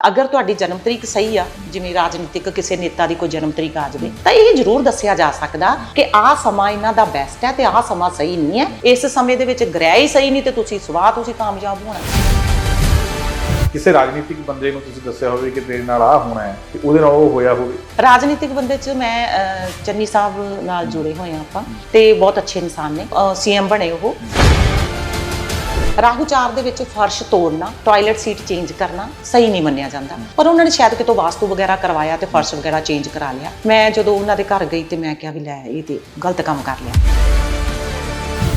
ਅਗਰ ਤੁਹਾਡੀ ਜਨਮ ਤਰੀਕ ਸਹੀ ਆ ਜਿਵੇਂ ਰਾਜਨੀਤਿਕ ਕਿਸੇ ਨੇਤਾ ਦੀ ਕੋਈ ਜਨਮ ਤਰੀਕ ਆ ਜਾਵੇ ਤਾਂ ਇਹ ਜ਼ਰੂਰ ਦੱਸਿਆ ਜਾ ਸਕਦਾ ਕਿ ਆਹ ਸਮਾਂ ਇਹਨਾਂ ਦਾ ਬੈਸਟ ਹੈ ਤੇ ਆਹ ਸਮਾਂ ਸਹੀ ਨਹੀਂ ਹੈ। ਇਸ ਸਮੇਂ ਦੇ ਵਿੱਚ ਗ੍ਰਹਿ ਹੀ ਸਹੀ ਨਹੀਂ ਤੇ ਤੁਸੀਂ ਸਵਾਹ ਤੁਸੀਂ ਕਾਮਯਾਬ ਹੋਣਾ। ਕਿਸੇ ਰਾਜਨੀਤਿਕ ਬੰਦੇ ਨੂੰ ਤੁਸੀਂ ਦੱਸਿਆ ਹੋਵੇ ਕਿ ਤੇਰੇ ਨਾਲ ਆਹ ਹੋਣਾ ਹੈ ਤੇ ਉਹਦੇ ਨਾਲ ਉਹ ਹੋਇਆ ਹੋਵੇ। ਰਾਜਨੀਤਿਕ ਬੰਦੇ 'ਚ ਮੈਂ ਚੰਨੀ ਸਾਹਿਬ ਨਾਲ ਜੁੜੇ ਹੋਏ ਆ ਆਪਾਂ ਤੇ ਬਹੁਤ ਅੱਛੇ ਇਨਸਾਨ ਨੇ ਸੀਐਮ ਬਣੇ ਉਹ। ਰਾਹੂ ਚਾਰ ਦੇ ਵਿੱਚ ਫਰਸ਼ ਤੋੜਨਾ ਟਾਇਲਟ ਸੀਟ ਚੇਂਜ ਕਰਨਾ ਸਹੀ ਨਹੀਂ ਮੰਨਿਆ ਜਾਂਦਾ। ਪਰ ਉਹਨਾਂ ਨੇ ਸ਼ਾਇਦ ਕਿਤੋਂ ਵਾਸਤੂ ਵਗੈਰਾ ਕਰਵਾਇਆ ਤੇ ਫਰਸ਼ ਵਗੈਰਾ ਚੇਂਜ ਕਰਾ ਲਿਆ। ਮੈਂ ਜਦੋਂ ਉਹਨਾਂ ਦੇ ਘਰ ਗਈ ਤੇ ਮੈਂ ਕਿਹਾ ਵੀ ਲੈ, ਇਹ ਤੇ ਗਲਤ ਕੰਮ ਕਰ ਲਿਆ।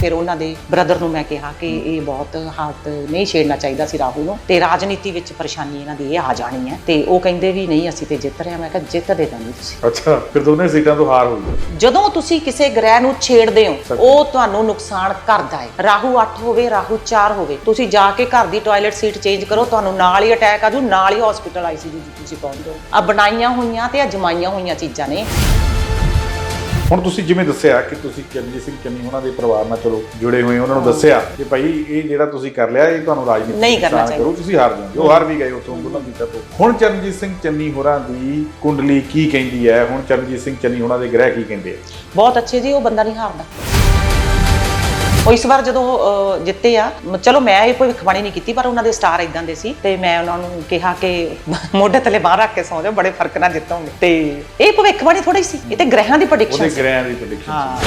ਫਿਰ ਉਹਨਾਂ ਦੇ ਬ੍ਰਦਰ ਨੂੰ ਮੈਂ ਕਿਹਾ ਕਿ ਇਹ ਬਹੁਤ ਹੱਥ ਨਹੀਂ ਛੇੜਨਾ ਚਾਹੀਦਾ ਸੀ ਰਾਹੁਲ ਨੂੰ ਤੇ ਰਾਜਨੀਤੀ ਵਿੱਚ ਪਰੇਸ਼ਾਨੀ ਇਹਨਾਂ ਦੀ ਇਹ ਆ ਜਾਣੀ ਹੈ ਤੇ ਉਹ ਕਹਿੰਦੇ ਵੀ ਨਹੀਂ ਅਸੀਂ ਤੇ ਜਿੱਤ ਰਹੇ ਹਾਂ। ਮੈਂ ਕਿਹਾ ਜਿੱਤ ਦੇ ਦਾਂਗੇ ਤੁਸੀਂ। ਅੱਛਾ ਫਿਰ ਦੋਨੇ ਸੀਟਾਂ ਤੋਂ ਹਾਰ ਹੋਈ। ਜਦੋਂ ਤੁਸੀਂ ਕਿਸੇ ਗ੍ਰਹਿ ਨੂੰ ਛੇੜਦੇ ਹੋ ਉਹ ਤੁਹਾਨੂੰ ਨੁਕਸਾਨ ਕਰਦਾ ਹੈ। ਰਾਹੂ 8 ਹੋਵੇ ਰਾਹੂ 4 ਹੋਵੇ ਤੁਸੀਂ ਜਾ ਕੇ ਘਰ ਦੀ ਟਾਇਲਟ ਸੀਟ ਚੇਂਜ ਕਰੋ ਤੁਹਾਨੂੰ ਨਾਲ ਹੀ ਅਟੈਕ ਆਜੂ ਨਾਲ ਹੀ ਹਸਪੀਟਲ ਆਈਸੀਯੂ ਤੁਸੀਂ ਪਹੁੰਚ। ਜਾਓ ਆ ਬਣਾਈਆਂ ਹੋਈਆਂ ਤੇ ਅਜਮਾਈਆਂ ਹੋਈਆਂ ਚੀਜ਼ਾਂ ਨੇ। ਹੁਣ ਤੁਸੀਂ ਜਿਵੇਂ ਦੱਸਿਆ ਕਿ ਤੁਸੀਂ ਚਰਨਜੀਤ ਸਿੰਘ ਚੰਨੀ ਉਹਨਾਂ ਦੇ ਪਰਿਵਾਰ ਨਾਲ ਚਲੋ ਜੁੜੇ ਹੋਏ ਉਹਨਾਂ ਨੂੰ ਦੱਸਿਆ ਕਿ ਭਾਈ ਇਹ ਜਿਹੜਾ ਤੁਸੀਂ ਕਰ ਲਿਆ ਇਹ ਤੁਹਾਨੂੰ ਰਾਜਨੀਤੀ ਨਹੀਂ ਕਰਨਾ ਚਾਹੀਦਾ। ਕਰੋ ਤੁਸੀਂ ਹਾਰ ਜਾਓਗੇ ਉਹ ਹਾਰ ਵੀ ਗਏ ਉਥੋਂ ਉਹਨਾਂ ਦੀ ਤੋਂ ਹੁਣ ਚਰਨਜੀਤ ਸਿੰਘ ਚੰਨੀ ਹੋਰਾਂ ਦੀ ਕੁੰਡਲੀ ਕੀ ਕਹਿੰਦੀ ਹੈ? ਹੁਣ ਚਰਨਜੀਤ ਸਿੰਘ ਚੰਨੀ ਉਹਨਾਂ ਦੇ ਗ੍ਰਹਿ ਕੀ ਕਹਿੰਦੇ ਆ? ਬਹੁਤ ਅੱਛੇ ਜੀ ਉਹ ਬੰਦਾ ਨਹੀਂ ਹਾਰਦਾ। ਉਹ ਇਸ ਵਾਰ ਜਦੋਂ ਜਿੱਤੇ ਆ ਚਲੋ ਮੈਂ ਇਹ ਭਵਿੱਖਬਾਣੀ ਨਹੀਂ ਕੀਤੀ ਪਰ ਉਹਨਾਂ ਦੇ ਸਟਾਰ ਇਦਾਂ ਦੇ ਸੀ ਤੇ ਮੈਂ ਉਹਨਾਂ ਨੂੰ ਕਿਹਾ ਕਿ ਮੋਢੇ ਥੱਲੇ ਬਾਹਰ ਰੱਖ ਕੇ ਸੌਂ ਜਾਓ ਬੜੇ ਫ਼ਰਕ ਨਾਲ ਜਿੱਤੋਗੇ। ਤੇ ਇਹ ਭਵਿੱਖਬਾਣੀ ਥੋੜੀ ਸੀ ਇਹ ਤੇ ਗ੍ਰਹਿਾਂ ਦੀ ਪ੍ਰੈਡਿਕਸ਼ਨ ਉਹਦੇ ਸੀ। ਗ੍ਰਹਿਆਂ ਦੀ ਪ੍ਰੈਡਿਕਸ਼ਨ ਹਾਂ।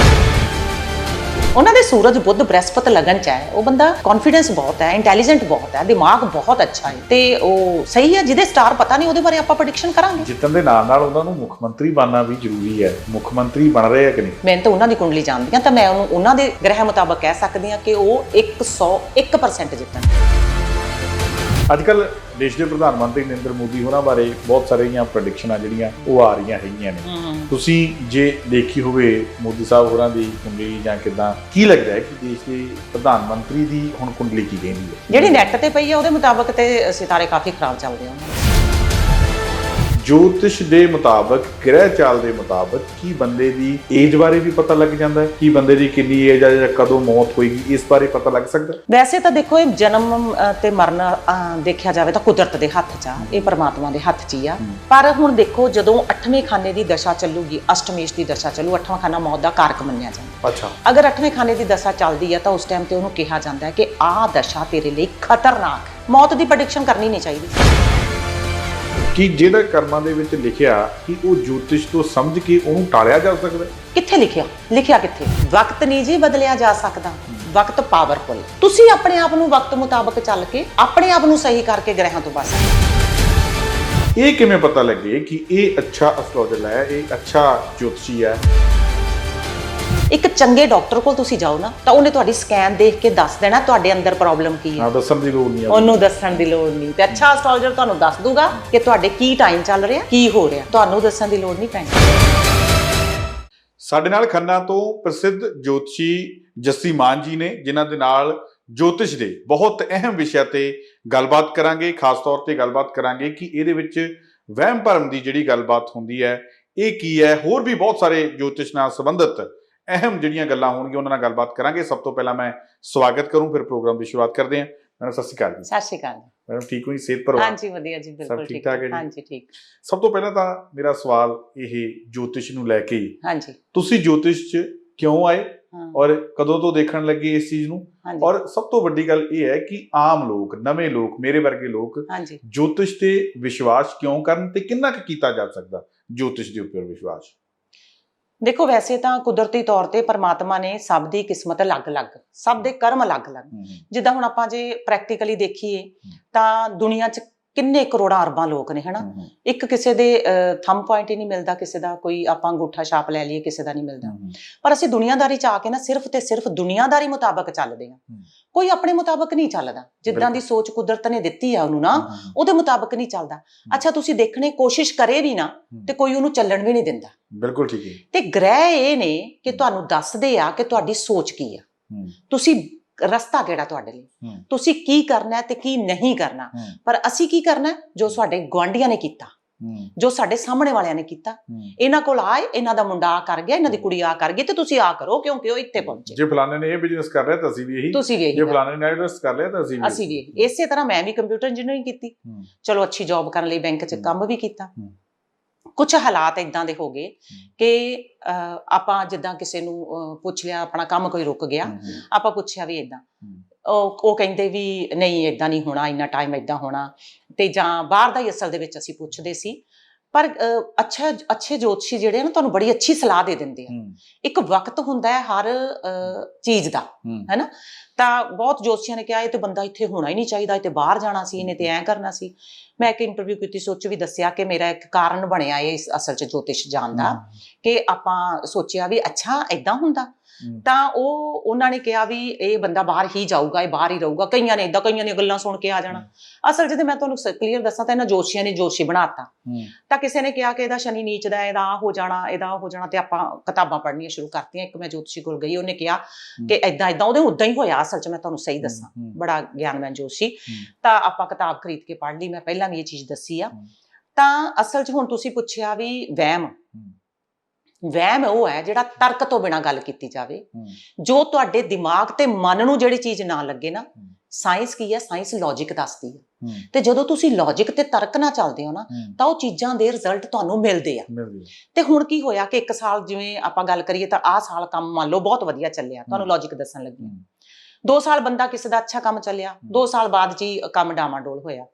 ਉਹਨਾਂ ਦੇ ਸੂਰਜ ਬੁੱਧ ਬ੍ਰਹਸਪਤ ਲਗਨ ਚ ਹੈ। ਉਹ ਬੰਦਾ ਕੌਨਫੀਡੈਂਸ ਬਹੁਤ ਹੈ ਇੰਟੈਲੀਜੈਂਟ ਬਹੁਤ ਹੈ ਦਿਮਾਗ ਬਹੁਤ ਅੱਛਾ ਹੈ ਤੇ ਉਹ ਸਹੀ ਹੈ ਜਿਹਦੇ ਸਟਾਰ ਪਤਾ ਨਹੀਂ ਉਹਦੇ ਬਾਰੇ ਆਪਾਂ ਪ੍ਰੈਡਿਕਸ਼ਨ ਕਰਾਂਗੇ। ਜਿੱਤਣ ਦੇ ਨਾਲ ਨਾਲ ਉਹਨਾਂ ਨੂੰ ਮੁੱਖ ਮੰਤਰੀ ਬਣਨਾ ਵੀ ਜ਼ਰੂਰੀ ਹੈ। ਮੁੱਖ ਮੰਤਰੀ ਬਣ ਰਹੇ ਆ ਕਿ ਨਹੀਂ? ਮੈਂ ਤਾਂ ਉਹਨਾਂ ਦੀ ਕੁੰਡਲੀ ਜਾਣਦੀ ਹਾਂ ਤਾਂ ਮੈਂ ਉਹਨੂੰ ਉਹਨਾਂ ਦੇ ਗ੍ਰਹਿ ਮੁਤਾਬਕ ਕਹਿ ਸਕਦੀ ਹਾਂ ਕਿ ਉਹ 101% ਜਿੱਤਣ ਅੱਜ ਕੱਲ ਦੇਸ਼ ਦੇ ਪ੍ਰਧਾਨ ਮੰਤਰੀ ਨਰਿੰਦਰ ਮੋਦੀ ਹੋਰਾਂ ਬਾਰੇ ਬਹੁਤ ਸਾਰੀਆਂ ਪ੍ਰੈਡਿਕਸ਼ਨਾਂ ਜਿਹੜੀਆਂ ਉਹ ਆ ਰਹੀਆਂ ਹੈਗੀਆਂ ਨੇ। ਤੁਸੀਂ ਜੇ ਦੇਖੀ ਹੋਵੇ ਮੋਦੀ ਸਾਹਿਬ ਹੋਰਾਂ ਦੀ ਕੁੰਡਲੀ ਜਾਂ ਕਿਦਾਂ ਕੀ ਲੱਗਦਾ ਹੈ ਕਿ ਦੇਸ਼ ਦੇ ਪ੍ਰਧਾਨ ਮੰਤਰੀ ਦੀ ਹੁਣ ਕੁੰਡਲੀ ਕੀ ਕਹਿੰਦੀ ਹੈ? ਜਿਹੜੀ ਨੈਟ ਤੇ ਪਈ ਹੈ ਉਹਦੇ ਮੁਤਾਬਕ ਤੇ ਸਿਤਾਰੇ ਕਾਫੀ ਖਰਾਬ ਚੱਲਦੇ ਆ। ਜੋਤਿਸ਼ ਦੇ ਮੁਤਾਬਕ ਗ੍ਰਹਿ ਚਾਲ ਦੇ ਮੁਤਾਬਕ ਕੀ ਬੰਦੇ ਦੀ ਏਜ ਬਾਰੇ ਵੀ ਪਤਾ ਲੱਗ ਜਾਂਦਾ ਹੈ? ਕੀ ਬੰਦੇ ਦੀ ਕਿੰਨੀ ਏਜ ਹੈ ਜਾਂ ਕਦੋਂ ਮੌਤ ਹੋਏਗੀ? ਇਸ ਬਾਰੇ ਪਤਾ ਲੱਗ ਸਕਦਾ? ਵੈਸੇ ਤਾਂ ਦੇਖੋ ਇਹ ਜਨਮ ਤੇ ਮਰਨ ਦੇਖਿਆ ਜਾਵੇ ਤਾਂ ਕੁਦਰਤ ਦੇ ਹੱਥ 'ਚ ਆ। ਇਹ ਪਰਮਾਤਮਾ ਦੇ ਹੱਥ 'ਚ ਹੀ ਆ। ਪਰ ਹੁਣ ਦੇਖੋ ਜਦੋਂ 8ਵੇਂ ਖਾਨੇ ਦੀ ਦਸ਼ਾ ਚੱਲੂਗੀ ਅਸ਼ਟਮੇਸ਼ ਦੀ ਦਸ਼ਾ ਚੱਲੂ 8ਵਾਂ ਖਾਨਾ ਮੌਤ ਦਾ ਕਾਰਕ ਮੰਨਿਆ ਜਾਂਦਾ। ਅੱਛਾ। ਅਗਰ 8ਵੇਂ ਖਾਨੇ ਦੀ ਦਸ਼ਾ ਚੱਲਦੀ ਹੈ ਤਾਂ ਉਸ ਟਾਈਮ ਤੇ ਉਹਨੂੰ ਕਿਹਾ ਜਾਂਦਾ ਹੈ ਕਿ ਆਹ ਦਸ਼ਾ ਤੇਰੇ ਲਈ ਖਤਰਨਾਕ। ਮੌਤ ਦੀ ਪ੍ਰੈਡਿਕਸ਼ਨ ਕਰਨੀ ਨਹੀਂ ਚਾਹੀਦੀ। ਕਿ ਜਿਹਦਾ ਕਰਮਾਂ ਦੇ ਵਿੱਚ ਲਿਖਿਆ ਕਿ ਉਹ ਜੋਤਿਸ਼ ਤੋਂ ਸਮਝ ਕੇ ਉਹਨੂੰ ਟਾਲਿਆ ਜਾ ਸਕਦਾ। ਹੈ ਕਿੱਥੇ ਲਿਖਿਆ? ਲਿਖਿਆ ਕਿੱਥੇ? ਵਕਤ ਨਹੀਂ ਜੀ ਬਦਲਿਆ ਜਾ ਸਕਦਾ। ਵਕਤ ਪਾਵਰਫੁਲ ਤੁਸੀਂ ਆਪਣੇ ਆਪ ਨੂੰ ਵਕਤ ਮੁਤਾਬਕ ਚੱਲ ਕੇ ਆਪਣੇ ਆਪ ਨੂੰ ਸਹੀ ਕਰਕੇ ਗ੍ਰਹਿਾਂ ਤੋਂ ਬਚ ਸਕਦੇ ਇਹ ਕਿਵੇਂ ਪਤਾ ਲੱਗੇ ਕਿ ਇਹ ਅੱਛਾ ਐਸਟ੍ਰੋਲੋਜਰ ਹੈ ਇਹ ਅੱਛਾ ਜੋਤਸ਼ੀ ਹੈ? ਇੱਕ ਚੰਗੇ ਡਾਕਟਰ ਕੋਲ ਤੁਸੀਂ ਜਾਓ ਨਾ ਤਾਂ ਉਹਨੇ ਤੁਹਾਡੀ ਸਕੈਨ ਦੇਖ ਕੇ ਦੱਸ ਦੇਣਾ ਤੁਹਾਡੇ ਅੰਦਰ ਪ੍ਰੋਬਲਮ ਕੀ ਹੈ। ਨਾ ਦੱਸਣ ਦੀ ਲੋੜ ਨਹੀਂ ਹੈ ਉਹਨੂੰ ਦੱਸਣ ਦੀ ਲੋੜ ਨਹੀਂ। ਤੇ ਅੱਛਾ ਐਸਟ੍ਰੋਲੋਜਰ ਤੁਹਾਨੂੰ ਦੱਸ ਦੂਗਾ ਕਿ ਤੁਹਾਡੇ ਕੀ ਟਾਈਮ ਚੱਲ ਰਿਹਾ ਕੀ ਹੋ ਰਿਹਾ। ਤੁਹਾਨੂੰ ਦੱਸਣ ਦੀ ਲੋੜ ਨਹੀਂ ਪੈਣੀ। ਸਾਡੇ ਨਾਲ ਖੰਨਾ ਤੋਂ ਪ੍ਰਸਿੱਧ ਜੋਤਸ਼ੀ ਜੱਸੀ ਮਾਨ ਜੀ ਨੇ ਜਿਨ੍ਹਾਂ ਦੇ ਨਾਲ ਜੋਤਿਸ਼ ਦੇ ਬਹੁਤ ਅਹਿਮ ਵਿਸ਼ਾ ਤੇ ਗੱਲਬਾਤ ਕਰਾਂਗੇ। ਖਾਸ ਤੌਰ ਤੇ ਗੱਲਬਾਤ ਕਰਾਂਗੇ ਕਿ ਇਹਦੇ ਵਿੱਚ ਵਹਿਮ ਭਰਮ ਦੀ ਜਿਹੜੀ ਗੱਲਬਾਤ ਹੁੰਦੀ ਹੈ ਇਹ ਕੀ ਹੈ? ਹੋਰ ਵੀ ਬਹੁਤ ਸਾਰੇ ਜੋਤਿਸ਼ ਨਾਲ ਸੰਬੰਧਿਤ ਅਹਿਮ ਜਿਹੜੀਆਂ ਗੱਲਾਂ ਹੋਣਗੀਆਂ ਉਹਨਾਂ ਨਾਲ ਗੱਲਬਾਤ ਕਰਾਂਗੇ। ਸਭ ਤੋਂ ਪਹਿਲਾਂ ਮੈਂ ਸਵਾਗਤ ਕਰੂੰ ਫਿਰ ਪ੍ਰੋਗਰਾਮ ਦੀ ਸ਼ੁਰੂਆਤ ਕਰਦੇ ਹਾਂ। ਮੈਡਮ ਸਤਿ ਸ਼੍ਰੀ ਅਕਾਲ ਜੀ। ਸਤਿ ਸ਼੍ਰੀ ਅਕਾਲ ਮੈਡਮ ਠੀਕ ਹੋ ਜੀ? ਸਿਹਤ ਪਰਿਵਾਰ? ਹਾਂਜੀ ਵਧੀਆ ਜੀ ਬਿਲਕੁਲ ਠੀਕ ਠਾਕ। ਹੈ ਜੀ? ਹਾਂਜੀ ਠੀਕ। ਸਭ ਤੋਂ ਪਹਿਲਾਂ ਤਾਂ ਮੇਰਾ ਸਵਾਲ ਇਹ ਜੋਤਿਸ਼ ਨੂੰ ਲੈ ਕੇ ਹਾਂਜੀ। ਤੁਸੀਂ ਜੋਤਿਸ਼ 'ਚ ਕਿਉਂ ਆਏ? ਔਰ ਕਦੋਂ ਤੋਂ ਦੇਖਣ ਲੱਗੇ ਇਸ ਚੀਜ਼ ਨੂੰ? ਔਰ ਸਭ ਤੋਂ ਵੱਡੀ ਗੱਲ ਇਹ ਹੈ ਕਿ ਆਮ ਲੋਕ ਨਵੇਂ ਲੋਕ ਮੇਰੇ ਵਰਗੇ ਲੋਕ ਜੋਤਿਸ਼ ਤੇ ਵਿਸ਼ਵਾਸ ਕਿਉਂ ਕਰਨ ਤੇ ਕਿੰਨਾ ਕੁ ਕੀਤਾ ਜਾ ਸਕਦਾ? ਜੋਤਿਸ਼ ਦੇ ਉੱਪਰ ਵਿਸ਼ਵਾਸ। ਦੇਖੋ ਵੈਸੇ ਤਾਂ ਕੁਦਰਤੀ ਤੌਰ ਤੇ ਪਰਮਾਤਮਾ ਨੇ ਸਭ ਦੀ ਕਿਸਮਤ ਅਲੱਗ-ਅਲੱਗ ਸਭ ਦੇ ਕਰਮ ਅਲੱਗ-ਅਲੱਗ। ਜਿੱਦਾਂ ਹੁਣ ਆਪਾਂ ਜੇ ਪ੍ਰੈਕਟੀਕਲੀ ਦੇਖੀਏ ਤਾਂ ਦੁਨੀਆ 'ਚ ਕਿੰਨੇ ਕਰੋੜਾਂ ਅਰਬਾਂ ਲੋਕ ਨੇ ਹਨਾ? ਇੱਕ ਕਿਸੇ ਦੇ ਥੰਮ ਪੁਆਇੰਟ ਹੀ ਨਹੀਂ ਮਿਲਦਾ ਕਿਸੇ ਦਾ ਕੋਈ ਆਪਾਂ ਅੰਗੂਠਾ ਛਾਪ ਲੈ ਲਈਏ ਕਿਸੇ ਦਾ ਨਹੀਂ ਮਿਲਦਾ। ਪਰ ਅਸੀਂ ਦੁਨੀਆਦਾਰੀ ਚ ਆ ਕੇ ਨਾ ਸਿਰਫ ਤੇ ਸਿਰਫ ਦੁਨੀਆਦਾਰੀ ਮੁਤਾਬਕ ਚੱਲਦੇ ਹਾਂ। ਹਮ। ਕੋਈ ਆਪਣੇ ਮੁਤਾਬਕ ਨਹੀਂ ਚੱਲਦਾ। ਜਿੱਦਾਂ ਦੀ ਸੋਚ ਕੁਦਰਤ ਨੇ ਦਿੱਤੀ ਆ ਉਹਨੂੰ ਨਾ ਉਹਦੇ ਮੁਤਾਬਕ ਨਹੀਂ ਚੱਲਦਾ। ਅੱਛਾ ਤੁਸੀਂ ਦੇਖਣੇ ਕੋਸ਼ਿਸ਼ ਕਰੇ ਵੀ ਨਾ ਤੇ ਕੋਈ ਉਹਨੂੰ ਚੱਲਣ ਵੀ ਨਹੀਂ ਦਿੰਦਾ। ਬਿਲਕੁਲ ਠੀਕ ਹੈ। ਤੇ ਗ੍ਰਹਿ ਇਹ ਨੇ ਕਿ ਤੁਹਾਨੂੰ ਦੱਸਦੇ ਆ ਕਿ ਤੁਹਾਡੀ ਸੋਚ ਕੀ ਆ। ਤੁਸੀਂ ਰਸਤਾ ਕਿਹੜਾ ਤੁਹਾਡੇ ਲਈ ਤੁਸੀਂ ਕੀ ਕਰਨਾ ਹੈ ਤੇ ਕੀ ਨਹੀਂ ਕਰਨਾ ਪਰ ਅਸੀਂ ਕੀ ਕਰਨਾ ਹੈ? ਜੋ ਸਾਡੇ ਗੁਆਂਢੀਆਂ ਨੇ ਕੀਤਾ ਹੂੰ ਜੋ ਸਾਡੇ ਸਾਹਮਣੇ ਵਾਲਿਆਂ ਨੇ ਕੀਤਾ ਹੂੰ ਇਹਨਾਂ ਕੋਲ ਆਏ ਇਹਨਾਂ ਦਾ ਮੁੰਡਾ ਆ ਕਰ ਗਿਆ ਇਹਨਾਂ ਦੀ ਕੁੜੀ ਆ ਕਰ ਗਈ ਤੇ ਤੁਸੀਂ ਆ ਕਰੋ ਕਿਉਂਕਿ ਉਹ ਇੱਥੇ ਪਹੁੰਚੇ ਜੇ ਫਲਾਣੇ ਨੇ ਇਹ ਬਿਜ਼ਨਸ ਕਰ ਲਿਆ ਤਾਂ ਅਸੀਂ ਵੀ ਇਹੀ ਤੁਸੀਂ ਵੀ ਇਹੀ ਜੇ ਕਰੋ। ਫਲਾਣੇ ਨੇ ਐਡਰੈਸ ਕਰ ਲਿਆ ਤਾਂ ਅਸੀਂ ਵੀ ਅਸੀਂ ਵੀ ਇਹੀ। ਇਸੇ ਤਰ੍ਹਾਂ ਮੈਂ ਵੀ ਕੰਪਿਊਟਰ ਇੰਜੀਨੀਅਰਿੰਗ ਕੀਤੀ ਹੂੰ। ਚਲੋ ਅੱਛੀ ਜੌਬ ਕਰਨ ਲਈ ਬੈਂਕ 'ਚ। ਕੰਮ ਵੀ ਕੀਤਾ ਹੂੰ। ਕੁਝ ਹਾਲਾਤ ਇਦਾਂ ਦੇ ਹੋ ਗਏ ਕਿ ਆਪਾਂ ਜਿੱਦਾਂ ਕਿਸੇ ਨੂੰ ਪੁੱਛ ਲਿਆ ਆਪਣਾ ਕੰਮ ਕੋਈ ਰੁਕ ਗਿਆ ਆਪਾਂ ਪੁੱਛਿਆ ਵੀ ਇਦਾਂ। ਉਹ ਉਹ ਕਹਿੰਦੇ ਵੀ ਨਹੀਂ ਇਦਾਂ ਨਹੀਂ ਹੋਣਾ ਇੰਨਾ ਟਾਈਮ ਇਦਾਂ ਹੋਣਾ ਤੇ ਜਾਂ ਬਾਹਰ ਦਾ ਹੀ ਅਸਲ ਦੇ ਵਿੱਚ ਅਸੀਂ ਪੁੱਛਦੇ ਸੀ। ਪਰ ਅੱਛਾ ਅੱਛੇ ਜੋਤਸ਼ੀ ਜਿਹੜੇ ਨਾ ਤੁਹਾਨੂੰ ਬੜੀ ਅੱਛੀ ਸਲਾਹ ਦੇ ਦਿੰਦੇ ਆ। ਇੱਕ ਵਕਤ ਹੁੰਦਾ ਹੈ ਹਰ ਚੀਜ਼ ਦਾ ਹੈਨਾ? ਤਾਂ ਬਹੁਤ ਜੋਤਸ਼ੀਆਂ ਨੇ ਕਿਹਾ ਇਹ ਤੇ ਬੰਦਾ ਇੱਥੇ ਹੋਣਾ ਹੀ ਨਹੀਂ ਚਾਹੀਦਾ ਇਹ ਤੇ ਬਾਹਰ ਜਾਣਾ ਸੀ ਇਹਨੇ ਤੇ ਐਂ ਕਰਨਾ ਸੀ। ਮੈਂ ਇੱਕ ਇੰਟਰਵਿਊ ਕੀਤੀ ਸੋਚ ਵੀ ਦੱਸਿਆ ਕਿ ਮੇਰਾ ਇੱਕ ਕਾਰਨ ਬਣਿਆ ਇਹ ਇਸ ਅਸਲ 'ਚ ਜੋਤਿਸ਼ ਜਾਣ ਦਾ ਕਿ ਆਪਾਂ ਸੋਚਿਆ ਵੀ ਅੱਛਾ ਐਦਾਂ ਹੁੰਦਾ। ਤਾਂ ਉਹ ਉਹਨਾਂ ਨੇ ਕਿਹਾ ਵੀ ਇਹ ਬੰਦਾ ਬਾਹਰ ਹੀ ਜਾਊਗਾ ਇਹ ਬਾਹਰ ਹੀ ਰਹੂਗਾ। ਕਈਆਂ ਨੇ ਇਦਾਂ ਕਈਆਂ ਦੀਆਂ ਗੱਲਾਂ ਸੁਣ ਕੇ ਆ ਜਾਣਾ। ਅਸਲ ਤੇ ਮੈਂ ਤੁਹਾਨੂੰ ਕਲੀਅਰ ਦੱਸਾਂ ਤਾਂ ਇਹਨਾਂ ਜੋਤਸ਼ੀਆਂ ਨੇ ਜੋਤਸ਼ੀ ਬਣਾਤਾ। ਤਾਂ ਕਿਸੇ ਨੇ ਕਿਹਾ ਕਿ ਇਹਦਾ ਸ਼ਨੀ ਨੀਚ ਦਾ ਇਹਦਾ ਹੋ ਜਾਣਾ ਇਹਦਾ ਹੋ ਜਾਣਾ ਤੇ ਆਪਾਂ ਕਿਤਾਬਾਂ ਪੜ੍ਹਨੀਆਂ ਸ਼ੁਰੂ ਕਰਤੀਆਂ। ਇੱਕ ਮੈਂ ਜੋਤਸ਼ੀ ਕੋਲ ਗਈ ਉਹਨੇ ਕਿਹਾ ਕਿ ਐਦਾਂ ਐਦਾਂ ਉਹਦੇ ਉਦਾਂ ਹੀ ਹੋਇਆ। ਅਸਲ 'ਚ ਮੈਂ ਤੁਹਾਨੂੰ ਸਹੀ ਦੱਸਾਂ। ਬੜਾ ਗਿਆਨਵਾਨ ਜੋਸ਼ੀ। ਤਾਂ ਆਪਾਂ ਕਿਤਾਬ ਖਰੀਦ ਕੇ ਪੜ੍ਹ ਲਈ। ਮੈਂ ਪਹਿਲਾਂ ਵੀ ਇਹ ਚੀਜ਼ ਦੱਸੀ ਆ। ਤਾਂ ਅਸਲ 'ਚ ਹੁਣ ਤੁਸੀਂ ਪੁੱਛਿਆ ਵੀ ਵਹਿਮ। ਵਹਿਮ ਉਹ ਹੈ ਜਿਹੜਾ ਤਰਕ ਤੋਂ ਬਿਨਾ ਗੱਲ ਕੀਤੀ ਜਾਵੇ। ਜੋ ਤੁਹਾਡੇ ਦਿਮਾਗ ਤੇ ਮਨ ਨੂੰ ਜਿਹੜੀ ਚੀਜ਼ ਨਾ ਲੱਗੇ ਨਾ। ਸਾਇੰਸ ਕੀ ਹੈ? ਸਾਇੰਸ ਲੌਜੀਕ ਦੱਸਦੀ ਹੈ। ਤੇ ਜਦੋਂ ਤੁਸੀਂ ਲੌਜੀਕ ਤੇ ਤਰਕ ਨਾਲ ਚੱਲਦੇ ਹੋ ਨਾ ਤਾਂ ਉਹ ਚੀਜ਼ਾਂ ਦੇ ਰਿਜ਼ਲਟ ਤੁਹਾਨੂੰ ਮਿਲਦੇ ਆ। ਤੇ ਹੁਣ ਕੀ ਹੋਇਆ ਕਿ ਇੱਕ ਸਾਲ ਜਿਵੇਂ ਆਪਾਂ ਗੱਲ ਕਰੀਏ ਤਾਂ ਆਹ ਸਾਲ ਕੰਮ ਮੰਨ ਲਓ ਬਹੁਤ ਵਧੀਆ ਚੱਲਿਆ ਤੁਹਾਨੂੰ। ਲੌਜੀਕ ਦੱਸਣ ਲੱਗੀ। ਦੋ ਸਾਲ ਬੰਦਾ ਕਿਸੇ ਦਾ ਅੱਛਾ ਕੰਮ ਚੱਲਿਆ ਦੋ ਸਾਲ ਬਾਅਦ ਜੀ ਕੰਮ ਡਾਮਾਡੋਲ ਹੋਇਆ।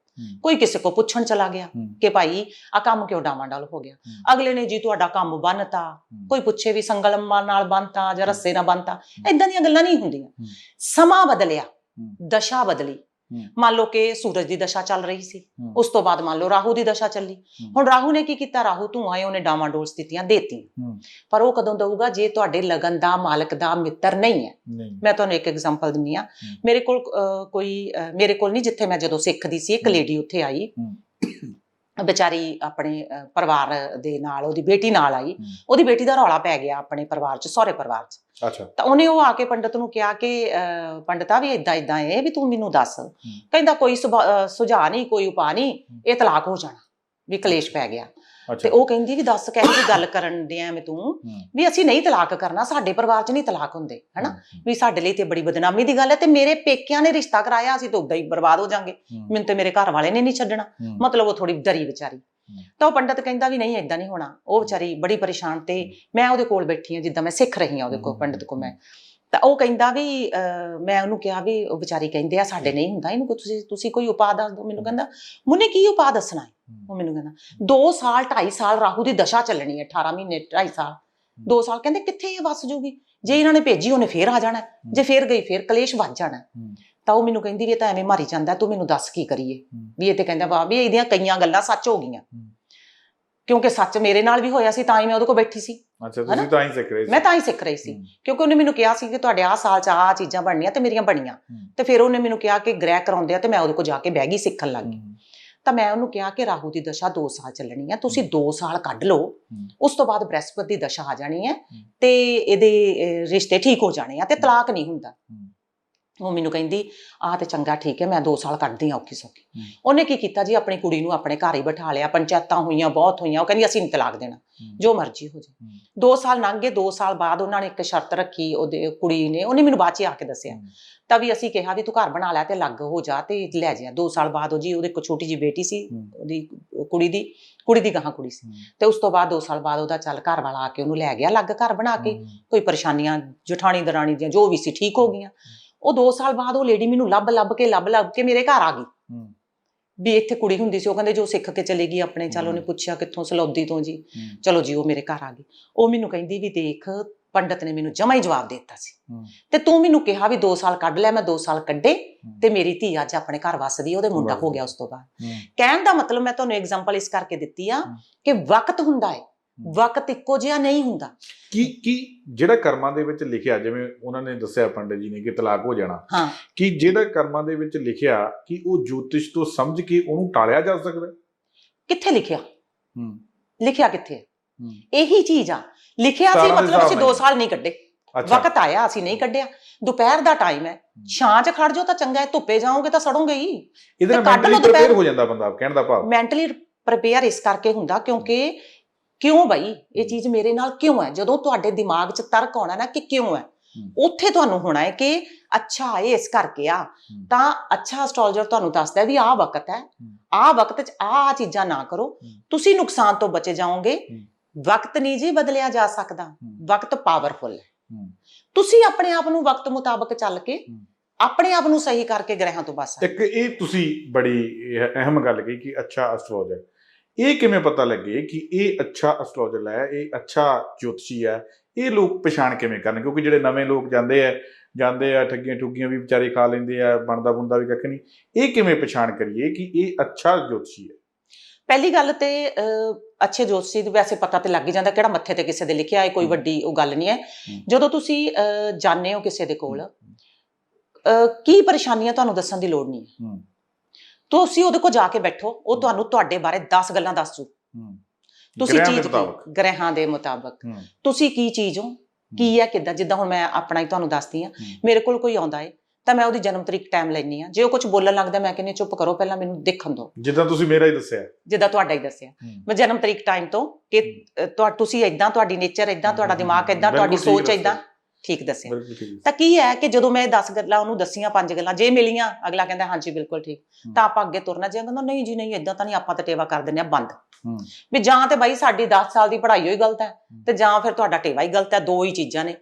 ਕੋਈ ਕਿਸੇ ਕੋ ਪੁੱਛਣ ਚਲਾ ਗਿਆ ਕਿ ਭਾਈ ਆ ਕੰਮ ਕਿਉਂ ਡਾਮਾਡੋਲ ਹੋ ਗਿਆ। ਅਗਲੇ ਨੇ ਜੀ ਤੁਹਾਡਾ ਕੰਮ ਬੰਨਤਾ ਕੋਈ ਪੁੱਛੇ ਵੀ ਸੰਗਲਮਾਂ ਨਾਲ ਬੰਨਤਾ ਜਾਂ ਰੱਸੇ ਨਾਲ ਬੰਨਤਾ ਐਦਾਂ ਦੀਆਂ ਗੱਲਾਂ ਨਹੀਂ ਹੁੰਦੀਆਂ। ਸਮਾਂ ਬਦਲਿਆ। ਦਸ਼ਾ ਬਦਲੀ। ਮੰਨ ਲਓ ਕਿ ਸੂਰਜ ਦੀ ਦਸ਼ਾ ਚੱਲ ਰਹੀ ਸੀ ਉਸ ਤੋਂ ਬਾਅਦ ਮੰਨ ਲਓ ਰਾਹੂ ਦੀ ਦਸ਼ਾ ਚੱਲੀ। ਹੁਣ ਰਾਹੂ ਨੇ ਕੀ ਕੀਤਾ ਰਾਹੂ ਧੂਆਂ ਹੈ ਉਹਨੇ ਡਾਮਾਡੋਲ ਸਥਿਤੀਆਂ ਦੇਤੀ। ਪਰ ਉਹ ਕਦੋਂ ਦਊਗਾ ਜੇ ਤੁਹਾਡੇ ਲਗਨ ਦਾ ਮਾਲਕ ਦਾ ਮਿੱਤਰ ਨਹੀਂ ਹੈ ਮੈਂ ਤੁਹਾਨੂੰ ਇੱਕ ਐਗਜ਼ਾਮਪਲ ਦਿੰਨੀ ਆ। ਮੇਰੇ ਕੋਲ ਕੋਈ ਮੇਰੇ ਕੋਲ ਨਹੀਂ ਜਿੱਥੇ ਮੈਂ ਜਦੋਂ ਸਿੱਖਦੀ ਸੀ ਇੱਕ। ਲੇਡੀ ਉੱਥੇ ਆਈ। ਵਿਚਾਰੀ ਆਪਣੇ ਪਰਿਵਾਰ ਦੇ ਨਾਲ ਉਹਦੀ ਬੇਟੀ ਨਾਲ ਆਈ। ਉਹਦੀ ਬੇਟੀ ਦਾ ਰੌਲਾ ਪੈ ਗਿਆ ਆਪਣੇ ਪਰਿਵਾਰ 'ਚ ਸਹੁਰੇ ਪਰਿਵਾਰ 'ਚ ਅੱਛਾ। ਤਾਂ ਉਹਨੇ ਉਹ ਆ ਕੇ ਪੰਡਤ ਨੂੰ ਕਿਹਾ ਕਿ ਪੰਡਤਾ ਵੀ ਇਦਾਂ ਇਦਾਂ ਹੈ ਵੀ ਤੂੰ ਮੈਨੂੰ ਦੱਸ। ਕਹਿੰਦਾ ਕੋਈ ਸੁਝਾਅ ਨਹੀਂ ਕੋਈ ਉਪਾਅ ਨਹੀਂ ਇਹ ਤਲਾਕ ਹੋ ਜਾਣਾ ਵੀ ਕਲੇਸ਼ ਪੈ ਗਿਆ। ਤੇ ਉਹ ਕਹਿੰਦੀ ਵੀ ਦੱਸ ਕਿਹੋ ਜਿਹੀ ਗੱਲ ਕਰਨ ਡਿਆ ਮੈਂ ਤੂੰ ਵੀ ਅਸੀਂ ਨਹੀਂ ਤਲਾਕ ਕਰਨਾ ਸਾਡੇ ਪਰਿਵਾਰ 'ਚ ਨਹੀਂ ਤਲਾਕ ਹੁੰਦੇ ਹਨਾ? ਵੀ ਸਾਡੇ ਲਈ ਤੇ ਬੜੀ ਬਦਨਾਮੀ ਦੀ ਗੱਲ ਹੈ ਤੇ ਮੇਰੇ ਪੇਕਿਆਂ ਨੇ ਰਿਸ਼ਤਾ ਕਰਾਇਆ ਅਸੀਂ ਤਾਂ ਉਦਾਂ ਹੀ ਬਰਬਾਦ ਹੋ ਜਾਾਂਗੇ। ਮੈਨੂੰ ਤੇ ਮੇਰੇ ਘਰ ਵਾਲੇ ਨੇ ਨਹੀਂ ਛੱਡਣਾ। ਮਤਲਬ ਉਹ ਥੋੜੀ ਡਰੀ ਵਿਚਾਰੀ। ਤਾਂ ਉਹ ਪੰਡਤ ਕਹਿੰਦਾ ਵੀ ਨਹੀਂ ਇਦਾਂ ਨਹੀਂ ਹੋਣਾ। ਉਹ ਵਿਚਾਰੀ ਬੜੀ ਪਰੇਸ਼ਾਨ ਤੇ ਮੈਂ ਉਹਦੇ ਕੋਲ ਬੈਠੀ ਹਾਂ ਜਿੱਦਾਂ ਮੈਂ ਸਿੱਖ ਰਹੀ ਹਾਂ ਉਹਦੇ ਕੋਲ ਪੰਡਤ ਕੋਲ ਮੈਂ। ਤਾਂ ਉਹ ਕਹਿੰਦਾ ਵੀ ਮੈਂ ਉਹਨੂੰ ਕਿਹਾ ਵੀ ਉਹ ਵਿਚਾਰੀ ਕਹਿੰਦੇ ਆ ਸਾਡੇ ਨਹੀਂ ਹੁੰਦਾ ਇਹਨੂੰ ਕੋਈ ਤੁਸੀਂ ਤੁਸੀਂ ਕੋਈ ਉਪਾਅ ਦੱਸ ਦਿਓ। ਮੈਨੂੰ ਕਹਿੰਦਾ ਮੁੰਨੇ ਕੀ ਉਪਾਅ ਦੱਸਣਾ ਹੈ? ਉਹ ਮੈਨੂੰ ਕਹਿੰਦਾ 2 ਸਾਲ 2.5 ਸਾਲ ਰਾਹੂ ਦੀ ਦਸ਼ਾ ਚੱਲਣੀ ਹੈ 18 ਮਹੀਨੇ 2.5 ਸਾਲ। 2 ਸਾਲ ਕਹਿੰਦੇ ਕਿੱਥੇ ਇਹ ਵਸ ਜੂਗੀ? ਜੇ ਇਹਨਾਂ ਨੇ ਭੇਜੀ ਉਹਨੇ ਫੇਰ ਆ ਜਾਣਾ। ਜੇ ਫੇਰ ਗਈ ਫੇਰ ਕਲੇਸ਼ ਵੱਜ ਜਾਣਾ ਤਾਂ ਉਹ ਮੈਨੂੰ ਕਹਿੰਦੀ ਵੀ ਇਹ ਤਾਂ ਐਵੇਂ ਮਾਰੀ ਜਾਂਦਾ ਤੂੰ ਮੈਨੂੰ ਦੱਸ ਕੀ ਕਰੀਏ? ਵੀ ਇਹ ਤੇ ਕਹਿੰਦਾ ਵਾ ਵੀ ਇਹਦੀਆਂ ਕਈਆਂ ਗੱਲਾਂ ਸੱਚ ਹੋ ਗਈਆਂ। ਕਿਉਂਕਿ ਸੱਚ ਮੇਰੇ ਨਾਲ ਵੀ ਹੋਇਆ ਸੀ ਤਾਂ ਹੀ ਮੈਂ ਉਹਦੇ ਕੋਲ ਬੈਠੀ ਸੀ। ਅੱਛਾ? ਤੁਸੀਂ ਤਾਂ ਹੀ ਸਿੱਖ ਰਹੇ ਸੀ। ਮੈਂ ਤਾਂ ਹੀ ਸਿੱਖ ਰਹੀ ਸੀ। ਕਿਉਂਕਿ ਉਹਨੇ ਮੈਨੂੰ ਕਿਹਾ ਸੀ ਕਿ ਤੁਹਾਡੇ ਆਹ ਸਾਲ ਚ ਆਹ ਚੀਜ਼ਾਂ ਬਣਨੀਆਂ ਤੇ ਮੇਰੀਆਂ ਬਣੀਆਂ। ਤੇ ਫਿਰ ਉਹਨੇ ਮੈਨੂੰ ਕਿਹਾ ਕਿ ਗ੍ਰਹਿ ਕਰਾਉਂਦੇ ਆ ਤੇ ਮੈਂ ਉਹਦੇ ਕੋਲ ਜਾ ਕੇ ਬਹਿ ਗਈ ਸਿੱਖਣ ਲੱਗ ਗਈ। ਤਾਂ ਮੈਂ ਉਹਨੂੰ ਕਿਹਾ ਕਿ ਰਾਹੂ ਦੀ ਦਸ਼ਾ 2 ਸਾਲ ਚੱਲਣੀ ਹੈ ਤੁਸੀਂ 2 ਸਾਲ ਕੱਢ ਲਓ। ਉਸ ਤੋਂ ਬਾਅਦ ਬ੍ਰਹਸਪਤੀ ਦੀ ਦਸ਼ਾ ਆ ਜਾਣੀ ਹੈ ਤੇ ਇਹਦੇ ਰਿਸ਼ਤੇ ਠੀਕ ਹੋ ਜਾਣੇ ਆ ਤੇ ਤਲਾਕ ਨਹੀਂ ਹੁੰਦਾ। ਉਹ ਮੈਨੂੰ ਕਹਿੰਦੀ ਆਹ ਤੇ ਚੰਗਾ ਠੀਕ ਹੈ ਮੈਂ 2 ਸਾਲ ਕੱਢਦੀ ਆ ਔਖੀ ਸੌਖੀ। ਉਹਨੇ ਕੀ ਕੀਤਾ ਜੀ ਆਪਣੀ ਕੁੜੀ ਨੂੰ ਆਪਣੇ ਘਰ ਹੀ ਬਿਠਾ ਲਿਆ ਪੰਚਾਇਤਾਂ ਹੋਈਆਂ ਬਹੁਤ ਹੋਈਆਂ ਉਹ ਕਹਿੰਦੀ ਅਸੀਂ ਨਹੀਂ ਤਲਾਕ ਦੇਣਾ ਜੋ ਮਰਜ਼ੀ ਹੋ ਜਾਏ। ਹੂੰ। 2 ਸਾਲ ਲੰਘ ਗਏ 2 ਸਾਲ ਬਾਅਦ ਉਹਨਾਂ ਨੇ ਇੱਕ ਸ਼ਰਤ ਰੱਖੀ ਉਹਦੇ ਕੁੜੀ ਨੇ ਉਹਨੇ ਮੈਨੂੰ ਬਾਅਦ ਚ ਆ ਕੇ ਦੱਸਿਆ। ਤਾਂ ਵੀ ਅਸੀਂ ਕਿਹਾ ਵੀ ਤੂੰ ਘਰ ਬਣਾ ਲਿਆ ਤੇ ਲੱਗ ਹੋ ਜਾ ਤੇ ਲੈ ਜਾ। 2 ਸਾਲ ਬਾਅਦ ਉਹ ਜੀ ਉਹਦੇ ਇੱਕ ਛੋਟੀ ਜੀ ਬੇਟੀ ਸੀ। ਉਹਦੀ ਕੁੜੀ ਦੀ ਕੁੜੀ ਦੀ ਗਾਹਾਂ ਕੁੜੀ ਸੀ। ਤੇ ਉਸ ਤੋਂ ਬਾਅਦ 2 ਸਾਲ ਬਾਅਦ ਉਹਦਾ ਚੱਲ ਘਰ ਵਾਲਾ ਆ ਕੇ ਉਹਨੂੰ ਲੈ ਗਿਆ ਲੱਗ ਘਰ ਬਣਾ ਕੇ। ਕੋਈ ਪਰੇਸ਼ਾਨੀਆਂ ਜਠਾਣੀ ਦਰਾਣੀ ਦੀਆਂ ਜੋ ਵੀ ਸੀ ਠੀਕ ਹੋ। ਗਈਆਂ। ਉਹ 2 ਸਾਲ ਬਾਅਦ ਉਹ ਲੇਡੀ ਮੈਨੂੰ ਲੱਭ ਲੱਭ ਕੇ ਲੱਭ ਲੱਭ ਕੇ ਮੇਰੇ ਘਰ ਆ ਗਈ ਵੀ ਇੱਥੇ ਕੁੜੀ ਹੁੰਦੀ ਸੀ ਉਹ ਕਹਿੰਦੇ ਜੋ ਸਿੱਖ ਕੇ ਚਲੇ ਗਈ ਆਪਣੇ ਚੱਲ ਉਹਨੇ। ਪੁੱਛਿਆ ਕਿੱਥੋਂ ਸਲੌਦੀ ਤੋਂ ਜੀ ਚਲੋ ਜੀ ਉਹ ਮੇਰੇ ਘਰ ਆ ਗਈ ਉਹ ਮੈਨੂੰ ਕਹਿੰਦੀ ਵੀ ਦੇਖ ਪੰਡਤ ਨੇ ਮੈਨੂੰ ਜਮਾ ਹੀ ਜਵਾਬ ਦੇ ਦਿੱਤਾ ਸੀ। ਤੇ ਤੂੰ ਮੈਨੂੰ ਕਿਹਾ ਵੀ 2 ਸਾਲ ਕੱਢ ਲੈ ਮੈਂ 2 ਸਾਲ ਕੱਢੇ। ਤੇ ਮੇਰੀ ਧੀ ਅੱਜ ਆਪਣੇ ਘਰ ਵੱਸਦੀ ਉਹਦੇ ਮੁੰਡਾ ਹੋ। ਗਿਆ ਉਸ ਤੋਂ ਬਾਅਦ ਕਹਿਣ ਦਾ ਮਤਲਬ ਮੈਂ ਤੁਹਾਨੂੰ ਐਗਜ਼ਾਮਪਲ ਇਸ ਕਰਕੇ ਦਿੱਤੀ ਆ। ਕਿ ਵਕਤ ਹੁੰਦਾ ਹੈ ਵਕਤ ਇੱਕੋ ਜਿਹਾ ਨਹੀਂ ਹੁੰਦਾ। ਕੀ ਕੀ ਜਿਹੜਾ ਕਰਮਾਂ ਦੇ ਵਿੱਚ ਲਿਖਿਆ ਜਿਵੇਂ ਉਹਨਾਂ ਨੇ ਦੱਸਿਆ ਪੰਡਿਤ ਜੀ ਨੇ ਕਿ ਤਲਾਕ ਹੋ ਜਾਣਾ ਹਾਂ। ਕਿ ਜਿਹੜਾ ਕਰਮਾਂ ਦੇ ਵਿੱਚ ਲਿਖਿਆ ਕਿ ਉਹ ਜੋਤਿਸ਼ ਤੋਂ ਸਮਝ ਕੇ ਉਹਨੂੰ ਟਾਲਿਆ ਜਾ ਸਕਦਾ? ਕਿੱਥੇ ਲਿਖਿਆ? ਹੂੰ। ਲਿਖਿਆ ਕਿੱਥੇ। ਇਹੀ ਚੀਜ਼ ਆ। ਲਿਖਿਆ ਸੀ ਮਤਲਬ ਅਸੀਂ ਹਿਸਾਬ 2 ਸਾਲ ਨਹੀਂ ਕੱਢੇ। ਵਕਤ ਆਇਆ ਅਸੀਂ ਨਹੀਂ ਕੱਢਿਆ। ਦੁਪਹਿਰ ਦਾ ਟਾਈਮ ਹੈ। ਛਾਂ 'ਚ ਖੜ ਜਾਓ ਤਾਂ ਚੰਗਾ ਹੈ ਧੁੱਪੇ ਜਾਓਗੇ ਤਾਂ ਸੜੋਗੇ ਹੀ ਇਹਦੇ ਨਾਲ ਮੈਂਟਲੀ ਪ੍ਰਪੇਅਰ। ਹੋ ਜਾਂਦਾ ਬੰਦਾ ਕਹਿਣ ਦਾ ਭਾਵ। ਮੈਂਟਲੀ ਪ੍ਰਪੇਅਰ ਇਸ ਕਰਕੇ ਹੁੰਦਾ ਕਿਉਂਕਿ ਕਿਉਂ ਬਈ? ਇਹ ਚੀਜ਼ ਮੇਰੇ ਨਾਲ ਕਿਉਂ ਹੈ? ਜਦੋਂ ਤੁਹਾਡੇ ਦਿਮਾਗ 'ਚ ਤਰਕ ਆਉਣਾ ਨਾ ਕਿ ਕਿਉਂ ਹੈ। ਉੱਥੇ ਤੁਹਾਨੂੰ ਹੋਣਾ ਹੈ ਕਿ ਅੱਛਾ ਇਹ ਇਸ ਕਰਕੇ ਆ। ਤਾਂ ਅੱਛਾ ਐਸਟ੍ਰੋਲੋਜਰ ਤੁਹਾਨੂੰ ਦੱਸਦਾ ਵੀ ਆਹ ਵਕਤ ਹੈ। ਆਹ ਵਕਤ 'ਚ ਆਹ ਚੀਜ਼ਾਂ ਨਾ ਕਰੋ। ਤੁਸੀਂ ਨੁਕਸਾਨ ਤੋਂ ਬਚੇ ਜਾਓਗੇ। ਵਕਤ ਨਹੀਂ ਜੀ ਬਦਲਿਆ ਜਾ ਸਕਦਾ। ਵਕਤ ਪਾਵਰਫੁਲ ਹੈ। ਤੁਸੀਂ ਆਪਣੇ ਆਪ ਨੂੰ ਵਕਤ ਮੁਤਾਬਕ ਚੱਲ ਕੇ। ਆਪਣੇ ਆਪ ਨੂੰ ਸਹੀ ਕਰਕੇ ਗ੍ਰਹਿਾਂ ਤੋਂ ਬਚ ਸਕਦੇ ਇੱਕ ਇਹ ਤੁਸੀਂ ਬੜੀ ਅਹਿਮ ਗੱਲ ਕਹੀ ਕਿ ਅੱਛਾ ਐਸਟ੍ਰੋਲੋਜਰ ਇਹ ਕਿਵੇਂ ਪਤਾ ਲੱਗੇ ਕਿ ਇਹ ਅੱਛਾ ਐਸਟ੍ਰੋਲੋਜਰ ਹੈ ਇਹ ਅੱਛਾ ਜੋਤਸ਼ੀ ਹੈ ਇਹ ਲੋਕ ਪਛਾਣ ਕਿਵੇਂ ਕਰਨ ਕਿਉਂਕਿ ਜਿਹੜੇ ਨਵੇਂ ਲੋਕ ਜਾਂਦੇ ਆ ਜਾਂਦੇ ਆ ਠੱਗੀਆਂ ਠੁੱਗੀਆਂ ਵੀ ਵਿਚਾਰੇ ਖਾ ਲੈਂਦੇ ਆ ਬਣਦਾ ਬੁੰਦਾ ਵੀ ਕੱਖ ਨਹੀਂ ਇਹ ਕਿਵੇਂ ਪਛਾਣ ਕਰੀਏ ਕਿ ਇਹ ਅੱਛਾ ਜੋਤਸ਼ੀ ਹੈ ਪਹਿਲੀ ਗੱਲ ਤੇ ਅੱਛੇ ਜੋਤਸ਼ੀ ਦੇ ਵੈਸੇ ਪਤਾ ਤੇ ਲੱਗ ਜਾਂਦਾ ਕਿਹੜਾ ਮੱਥੇ ਤੇ ਕਿਸੇ ਦੇ ਲਿਖਿਆ ਹੈ ਕੋਈ। ਵੱਡੀ ਉਹ ਗੱਲ ਨਹੀਂ ਹੈ। ਜਦੋਂ ਤੁਸੀਂ ਜਾਂਦੇ ਹੋ ਕਿਸੇ ਦੇ ਕੋਲ ਕੀ ਪਰੇਸ਼ਾਨੀਆਂ ਤੁਹਾਨੂੰ ਦੱਸਣ ਦੀ ਲੋੜ ਨਹੀਂ ਹੈ। ਤੁਸੀਂ ਉਹਦੇ ਕੋਲ ਜਾ ਕੇ ਬੈਠੋ ਉਹ। ਤੁਹਾਨੂੰ ਤੁਹਾਡੇ ਬਾਰੇ 10 ਗੱਲਾਂ ਦੱਸ ਜੂ। ਤੁਸੀਂ ਚੀਜ਼ ਗ੍ਰਹਿਾਂ ਦੇ ਮੁਤਾਬਕ। ਤੁਸੀਂ ਕੀ ਚੀਜ਼ ਹੋ? ਕੀ ਹੈ। ਕਿੱਦਾਂ? ਜਿੱਦਾਂ ਹੁਣ ਮੈਂ ਆਪਣਾ ਹੀ ਤੁਹਾਨੂੰ ਦੱਸਦੀ ਆ ਮੇਰੇ ਕੋਲ ਕੋਈ ਆਉਂਦਾ ਹੈ ਤਾਂ ਮੈਂ ਉਹਦੀ ਜਨਮ ਤਰੀਕ ਟਾਈਮ ਲੈਣੀ ਆ ਜੇ ਉਹ ਕੁਝ ਬੋਲਣ ਲੱਗਦਾ ਮੈਂ ਕਹਿੰਦੀ ਚੁੱਪ ਕਰੋ ਪਹਿਲਾਂ ਮੈਨੂੰ ਦੇਖਣ ਦਿਓ। ਜਿੱਦਾਂ ਤੁਸੀਂ ਮੇਰਾ ਹੀ ਦੱਸਿਆ। ਜਿੱਦਾਂ ਤੁਹਾਡਾ ਹੀ ਦੱਸਿਆ। ਮੈਂ ਜਨਮ ਤਰੀਕ ਟਾਈਮ ਤੋਂ ਕਿ ਤੁਸੀਂ ਇਦਾਂ ਤੁਹਾਡੀ ਨੇਚਰ ਇਦਾਂ ਤੁਹਾਡਾ ਦਿਮਾਗ ਇਦਾਂ ਤੁਹਾਡੀ ਸੋਚ। ਇਦਾਂ ਠੀਕ ਦੱਸਿਆ। ਬਿਲਕੁਲ ਠੀਕ ਤਾਂ ਕੀ ਹੈ ਕਿ ਜਦੋਂ ਮੈਂ 10 ਗੱਲਾਂ ਉਹਨੂੰ ਦੱਸੀਆਂ ਪੰਜ ਗੱਲਾਂ ਜੇ ਮਿਲੀਆਂ ਅਗਲਾ ਕਹਿੰਦਾ ਹਾਂਜੀ ਬਿਲਕੁਲ ਠੀਕ। ਤਾਂ ਆਪਾਂ ਅੱਗੇ ਤੁਰਨਾ ਜੇ ਕਹਿੰਦਾ ਨਹੀਂ ਜੀ ਨਹੀਂ ਇਦਾਂ ਤਾਂ ਨਹੀਂ ਆਪਾਂ ਤਾਂ ਟੇਵਾ ਕਰ ਦਿੰਦੇ ਆ ਬੰਦ। ਵੀ ਜਾਂ ਤੇ ਬਾਈ ਸਾਡੀ 10 ਸਾਲ ਦੀ ਪੜ੍ਹਾਈ ਹੋਈ ਗਲਤ ਹੈ ਤੇ ਜਾਂ ਫਿਰ ਤੁਹਾਡਾ ਟੇਵਾ ਹੀ ਗਲਤ ਹੈ ਦੋ ਹੀ ਚੀਜ਼ਾਂ ਨੇ।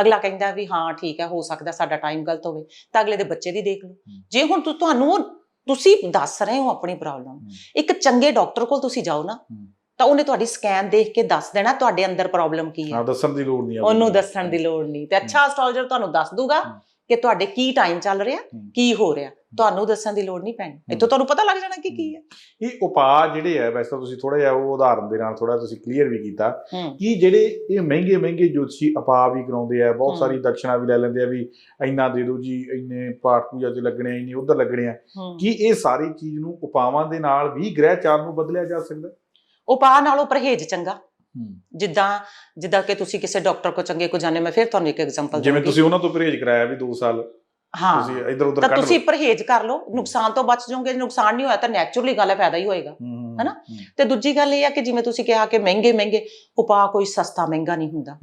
ਅਗਲਾ ਕਹਿੰਦਾ ਵੀ ਹਾਂ ਠੀਕ ਹੈ ਹੋ ਸਕਦਾ ਸਾਡਾ ਟਾਈਮ ਗਲਤ ਹੋਵੇ ਤਾਂ ਅਗਲੇ ਦੇ ਬੱਚੇ ਦੀ ਦੇਖ ਲਓ। ਜੇ ਹੁਣ ਤੁਹਾਨੂੰ ਤੁਸੀਂ ਦੱਸ ਰਹੇ ਹੋ ਆਪਣੀ ਪ੍ਰੋਬਲਮ ਇੱਕ ਚੰਗੇ ਡਾਕਟਰ ਕੋਲ ਤੁਸੀਂ ਜਾਓ ਨਾ। ਤਾਂ ਉਹਨੇ ਤੁਹਾਡੀ ਸਕੈਨ ਦੇਖ ਕੇ ਦੱਸ ਦੇਣਾ ਤੁਹਾਡੇ ਅੰਦਰ ਪ੍ਰੋਬਲਮ ਕੀ ਹੈ ਹਾਂ ਦੱਸਣ ਦੀ ਲੋੜ ਨਹੀਂ ਉਹਨੂੰ ਦੱਸਣ ਦੀ ਲੋੜ ਨਹੀਂ। ਤੇ ਅੱਛਾ ਐਸਟ੍ਰੋਲੋਜਰ ਤੁਹਾਨੂੰ ਦੱਸ ਦੂਗਾ। ਕਿ ਤੁਹਾਡੇ ਕੀ ਟਾਈਮ ਚੱਲ ਰਿਹਾ। ਕੀ ਹੋ ਰਿਹਾ। ਤੁਹਾਨੂੰ ਦੱਸਣ ਦੀ ਲੋੜ ਨਹੀਂ ਪੈਣੀ। ਇੱਥੋਂ ਤੁਹਾਨੂੰ ਪਤਾ ਲੱਗ ਜਾਣਾ ਕਿ ਕੀ ਹੈ। ਇਹ ਉਪਾਅ ਜਿਹੜੇ ਆ ਵੈਸੇ ਤਾਂ ਤੁਸੀਂ ਥੋੜਾ ਜਿਹਾ ਉਹ ਉਦਾਹਰਨ ਦੇ ਨਾਲ ਥੋੜਾ ਤੁਸੀਂ ਕਲੀਅਰ ਵੀ ਕੀਤਾ ਕਿ ਜਿਹੜੇ ਇਹ ਮਹਿੰਗੇ ਮਹਿੰਗੇ ਜੋਤਸ਼ੀ ਉਪਾਅ ਵੀ ਕਰਾਉਂਦੇ ਆ ਬਹੁਤ। ਸਾਰੀ ਦਕਸ਼ਨਾ ਵੀ ਲੈ ਲੈਂਦੇ ਆ ਵੀ ਇੰਨਾ ਦੇ ਦਿਓ ਜੀ ਇੰਨੇ ਪਾਠ ਪੂਜਾ ਤੇ ਲੱਗਣੇ ਆ ਇੰਨੇ ਉਧਰ ਲੱਗਣੇ ਆ। ਕੀ ਇਹ ਸਾਰੀ ਚੀਜ਼ ਨੂੰ ਉਪਾਵਾਂ ਦੇ ਨਾਲ ਵੀ ਗ੍ਰਹਿ ਚਾਰ ਨੂੰ ਬਦਲਿਆ ਜਾ ਸਕਦਾ। ਉਪਾਅ ਨਾਲੋਂ ਪਰਹੇਜ਼ ਚੰਗਾ। ਜਿੱਦਾਂ ਜਿੱਦਾਂ ਕਿ ਤੁਸੀਂ ਕਿਸੇ ਡਾਕਟਰ ਕੋ ਚੰਗੇ ਕੋ ਜਾਣੇ ਮੈਂ ਫਿਰ ਤੁਹਾਨੂੰ ਇੱਕ ਐਗਜ਼ਾਮਪਲ ਜਿਵੇਂ ਤੁਸੀਂ ਉਹਨਾਂ ਤੋਂ ਪਰਹੇਜ਼ ਕਰਾਇਆ ਵੀ 2 ਸਾਲ ਹਾਂ। ਤੁਸੀਂ ਇੱਧਰ ਉੱਧਰ ਕੱਢ ਤੁਸੀਂ ਪਰਹੇਜ਼ ਕਰ ਲਓ ਨੁਕਸਾਨ ਤੋਂ ਬਚ ਜਾਓਗੇ ਜੇ ਨੁਕਸਾਨ ਨਹੀਂ ਹੋਇਆ ਤਾਂ ਨੈਚੁਰਲੀ ਗੱਲ ਹੈ ਫਾਇਦਾ ਹੀ ਹੋਏਗਾ। ਹਨਾ? ਤੇ ਦੂਜੀ ਗੱਲ ਇਹ ਆ ਕਿ ਜਿਵੇਂ ਤੁਸੀਂ ਕਿਹਾ ਕਿ ਮਹਿੰਗੇ ਮਹਿੰਗੇ ਉਪਾਅ ਕੋਈ ਸਸਤਾ ਮਹਿੰਗਾ ਨਹੀਂ ਹੁੰਦਾ।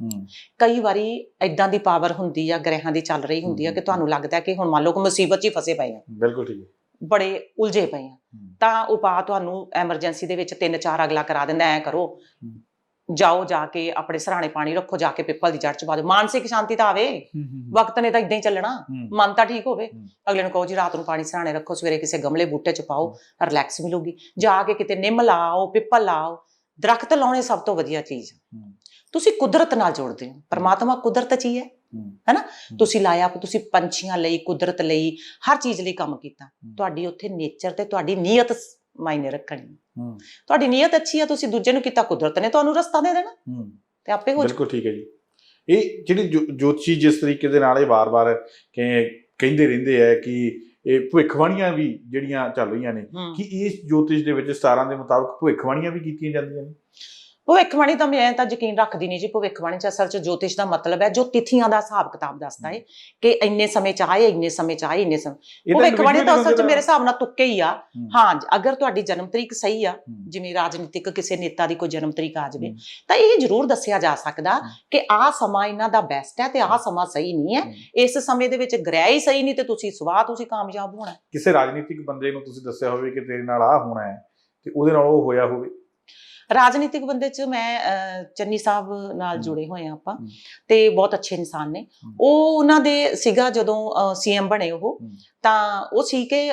ਕਈ ਵਾਰੀ ਐਦਾਂ ਦੀ ਪਾਵਰ ਹੁੰਦੀ ਆ ਗ੍ਰਹਿਾਂ ਦੀ ਚੱਲ ਰਹੀ ਹੁੰਦੀ ਆ ਕਿ ਤੁਹਾਨੂੰ ਲੱਗਦਾ ਕਿ ਹੁਣ ਮੰਨ ਲਓ ਕਿ ਮੁਸੀਬਤ 'ਚ ਹੀ ਫਸੇ ਪਏ ਆ। ਬਿਲਕੁਲ ਠੀਕ ਹੈ। ਬੜੇ ਉਲਝੇ ਪਏ ਆ। ਤਾਂ ਉਪਾਅ ਤੁਹਾਨੂੰ ਐਮਰਜੈਂਸੀ ਦੇ ਵਿੱਚ ਤਿੰਨ ਚਾਰ ਅਗਲਾ ਕਰਾ ਦਿੰਦਾ ਐ ਕਰੋ। ਜਾਓ ਜਾ ਕੇ ਆਪਣੇ ਸਰਾਣੇ ਪਾਣੀ ਰੱਖੋ ਜਾ ਕੇ ਪਿੱਪਲ ਦੀ ਜੜ ਚ ਪਾ ਦਿਓ। ਮਾਨਸਿਕ ਸ਼ਾਂਤੀ ਤਾਂ ਆਵੇ। ਵਕਤ ਨੇ ਤਾਂ ਇਦਾਂ ਹੀ ਚੱਲਣਾ। ਮਨ ਤਾਂ ਠੀਕ ਹੋਵੇ। ਅਗਲੇ ਨੂੰ ਕਹੋ ਜੀ ਰਾਤ ਨੂੰ ਪਾਣੀ ਸਰਾਣੇ ਰੱਖੋ ਸਵੇਰੇ ਕਿਸੇ ਗਮਲੇ ਬੂਟੇ ਚ ਪਾਓ ਰਿਲੈਕਸ ਮਿਲੂਗੀ। ਜਾ ਕੇ ਕਿਤੇ ਨਿੰਮ ਲਾਓ ਪਿੱਪਲ ਲਾਓ। ਦਰਖਤ ਲਾਉਣੇ ਸਭ ਤੋਂ ਵਧੀਆ ਚੀਜ਼। ਤੁਸੀਂ ਕੁਦਰਤ ਨਾਲ ਜੋੜਦੇ ਹੋ। ਪਰਮਾਤਮਾ ਕੁਦਰਤ ਚ ਹੀ ਹੈ। ਹੈਨਾ। ਤੁਸੀਂ ਲਾਇਆ ਤੁਸੀਂ ਪੰਛੀਆਂ ਲਈ ਕੁਦਰਤ ਲਈ ਹਰ ਚੀਜ਼ ਲਈ ਕੰਮ ਕੀਤਾ। ਤੁਹਾਡੀ ਉੱਥੇ ਨੇਚਰ ਤੇ ਤੁਹਾਡੀ ਨੀਅਤ ਮਾਇਨੇ ਰੱਖਣੀ ਤੁਹਾਡੀ ਨੀਅਤ ਅੱਛੀ ਆ ਤੁਸੀਂ ਦੂਜੇ ਨੂੰ ਕੀਤਾ ਕੁਦਰਤ ਨੇ ਤੁਹਾਨੂੰ ਰਸਤਾ ਦੇ ਦੇਣਾ। ਤੇ ਆਪੇ ਹੋ। ਬਿਲਕੁਲ ਠੀਕ ਹੈ ਜੀ ਇਹ ਜਿਹੜੀ ਜੋਤਸ਼ੀ ਜਿਸ ਤਰੀਕੇ ਦੇ ਨਾਲ ਇਹ ਵਾਰ-ਵਾਰ ਕਹਿੰਦੇ ਰਹਿੰਦੇ ਆ ਕਿ ਇਹ ਭਵਿੱਖਬਾਣੀਆਂ ਵੀ ਜਿਹੜੀਆਂ ਚੱਲ ਰਹੀਆਂ ਨੇ। ਕਿ ਇਸ ਜੋਤਿਸ਼ ਦੇ ਵਿੱਚ ਸਤਾਰਾਂ ਦੇ ਮੁਤਾਬਕ ਭਵਿੱਖਬਾਣੀਆਂ ਵੀ ਕੀਤੀਆਂ ਜਾਂਦੀਆਂ ਨੇ ਭਵਿੱਖਬਾਣੀ ਤਾਂ ਮੈਂ ਤਾਂ ਯਕੀਨ ਰੱਖਦੀ ਨਹੀਂ ਜੀ ਭਵਿੱਖਬਾਣੀ ਚ ਅਸਲ ਚ ਜੋਤਿਸ਼ ਦਾ ਮਤਲਬ ਹੈ ਜੋ ਤਿਥੀਆਂ ਦਾ ਹਿਸਾਬ ਕਿਤਾਬ ਦੱਸਦਾ ਹੈ। ਕਿ ਇੰਨੇ ਸਮੇਂ ਚ ਆਏ ਇੰਨੇ ਸਮੇਂ ਚ ਆਏ ਇੰਨੇ ਸਮੇਂ ਭਵਿੱਖਬਾਣੀ ਤਾਂ ਅਸਲ ਚ ਮੇਰੇ ਹਿਸਾਬ ਨਾਲ ਤੁੱਕੇ ਹੀ ਆ। ਹਾਂ। ਅਗਰ ਤੁਹਾਡੀ ਜਨਮ ਤਰੀਕ ਸਹੀ ਆ ਜਿਵੇਂ ਰਾਜਨੀਤਿਕ ਕਿਸੇ ਨੇਤਾ ਦੀ ਕੋਈ ਜਨਮ ਤਰੀਕ ਆ ਜਾਵੇ। ਤਾਂ ਇਹ ਜ਼ਰੂਰ ਦੱਸਿਆ ਜਾ ਸਕਦਾ। ਕਿ ਆਹ ਸਮਾਂ ਇਹਨਾਂ ਦਾ ਬੈਸਟ ਹੈ ਤੇ ਆਹ ਸਮਾਂ ਸਹੀ ਨਹੀਂ ਹੈ। ਇਸ ਸਮੇਂ ਦੇ ਵਿੱਚ ਗ੍ਰਹਿ ਹੀ ਸਹੀ ਨਹੀਂ ਤੇ ਤੁਸੀਂ ਸਵਾਹ ਤੁਸੀਂ ਕਾਮਯਾਬ ਹੋਣਾ। ਕਿਸੇ ਰਾਜਨੀਤਿਕ ਬੰਦੇ ਨੂੰ ਤੁਸੀਂ ਦੱਸਿਆ ਹੋਵੇ ਕਿ ਤੇਰੇ ਨਾਲ ਆਹ ਹੋਣਾ ਹੈ ਤੇ ਉਹਦੇ ਨਾਲ ਉਹ ਹੋਇਆ ਹੋਵੇ। ਰਾਜਨੀਤਿਕ ਬੰਦੇ ਚ ਮੈਂ ਚੰਨੀ ਸਾਹਿਬ ਨਾਲ। ਜੁੜੇ ਹੋਏ ਆ ਆਪਾਂ। ਤੇ ਬਹੁਤ ਅੱਛੇ ਇਨਸਾਨ ਨੇ। ਉਹ ਉਹਨਾਂ ਦੇ ਸੀਗਾ ਜਦੋਂ ਸੀਐਮ ਬਣੇ ਉਹ। ਤਾਂ ਉਹ ਸੀ ਕਿ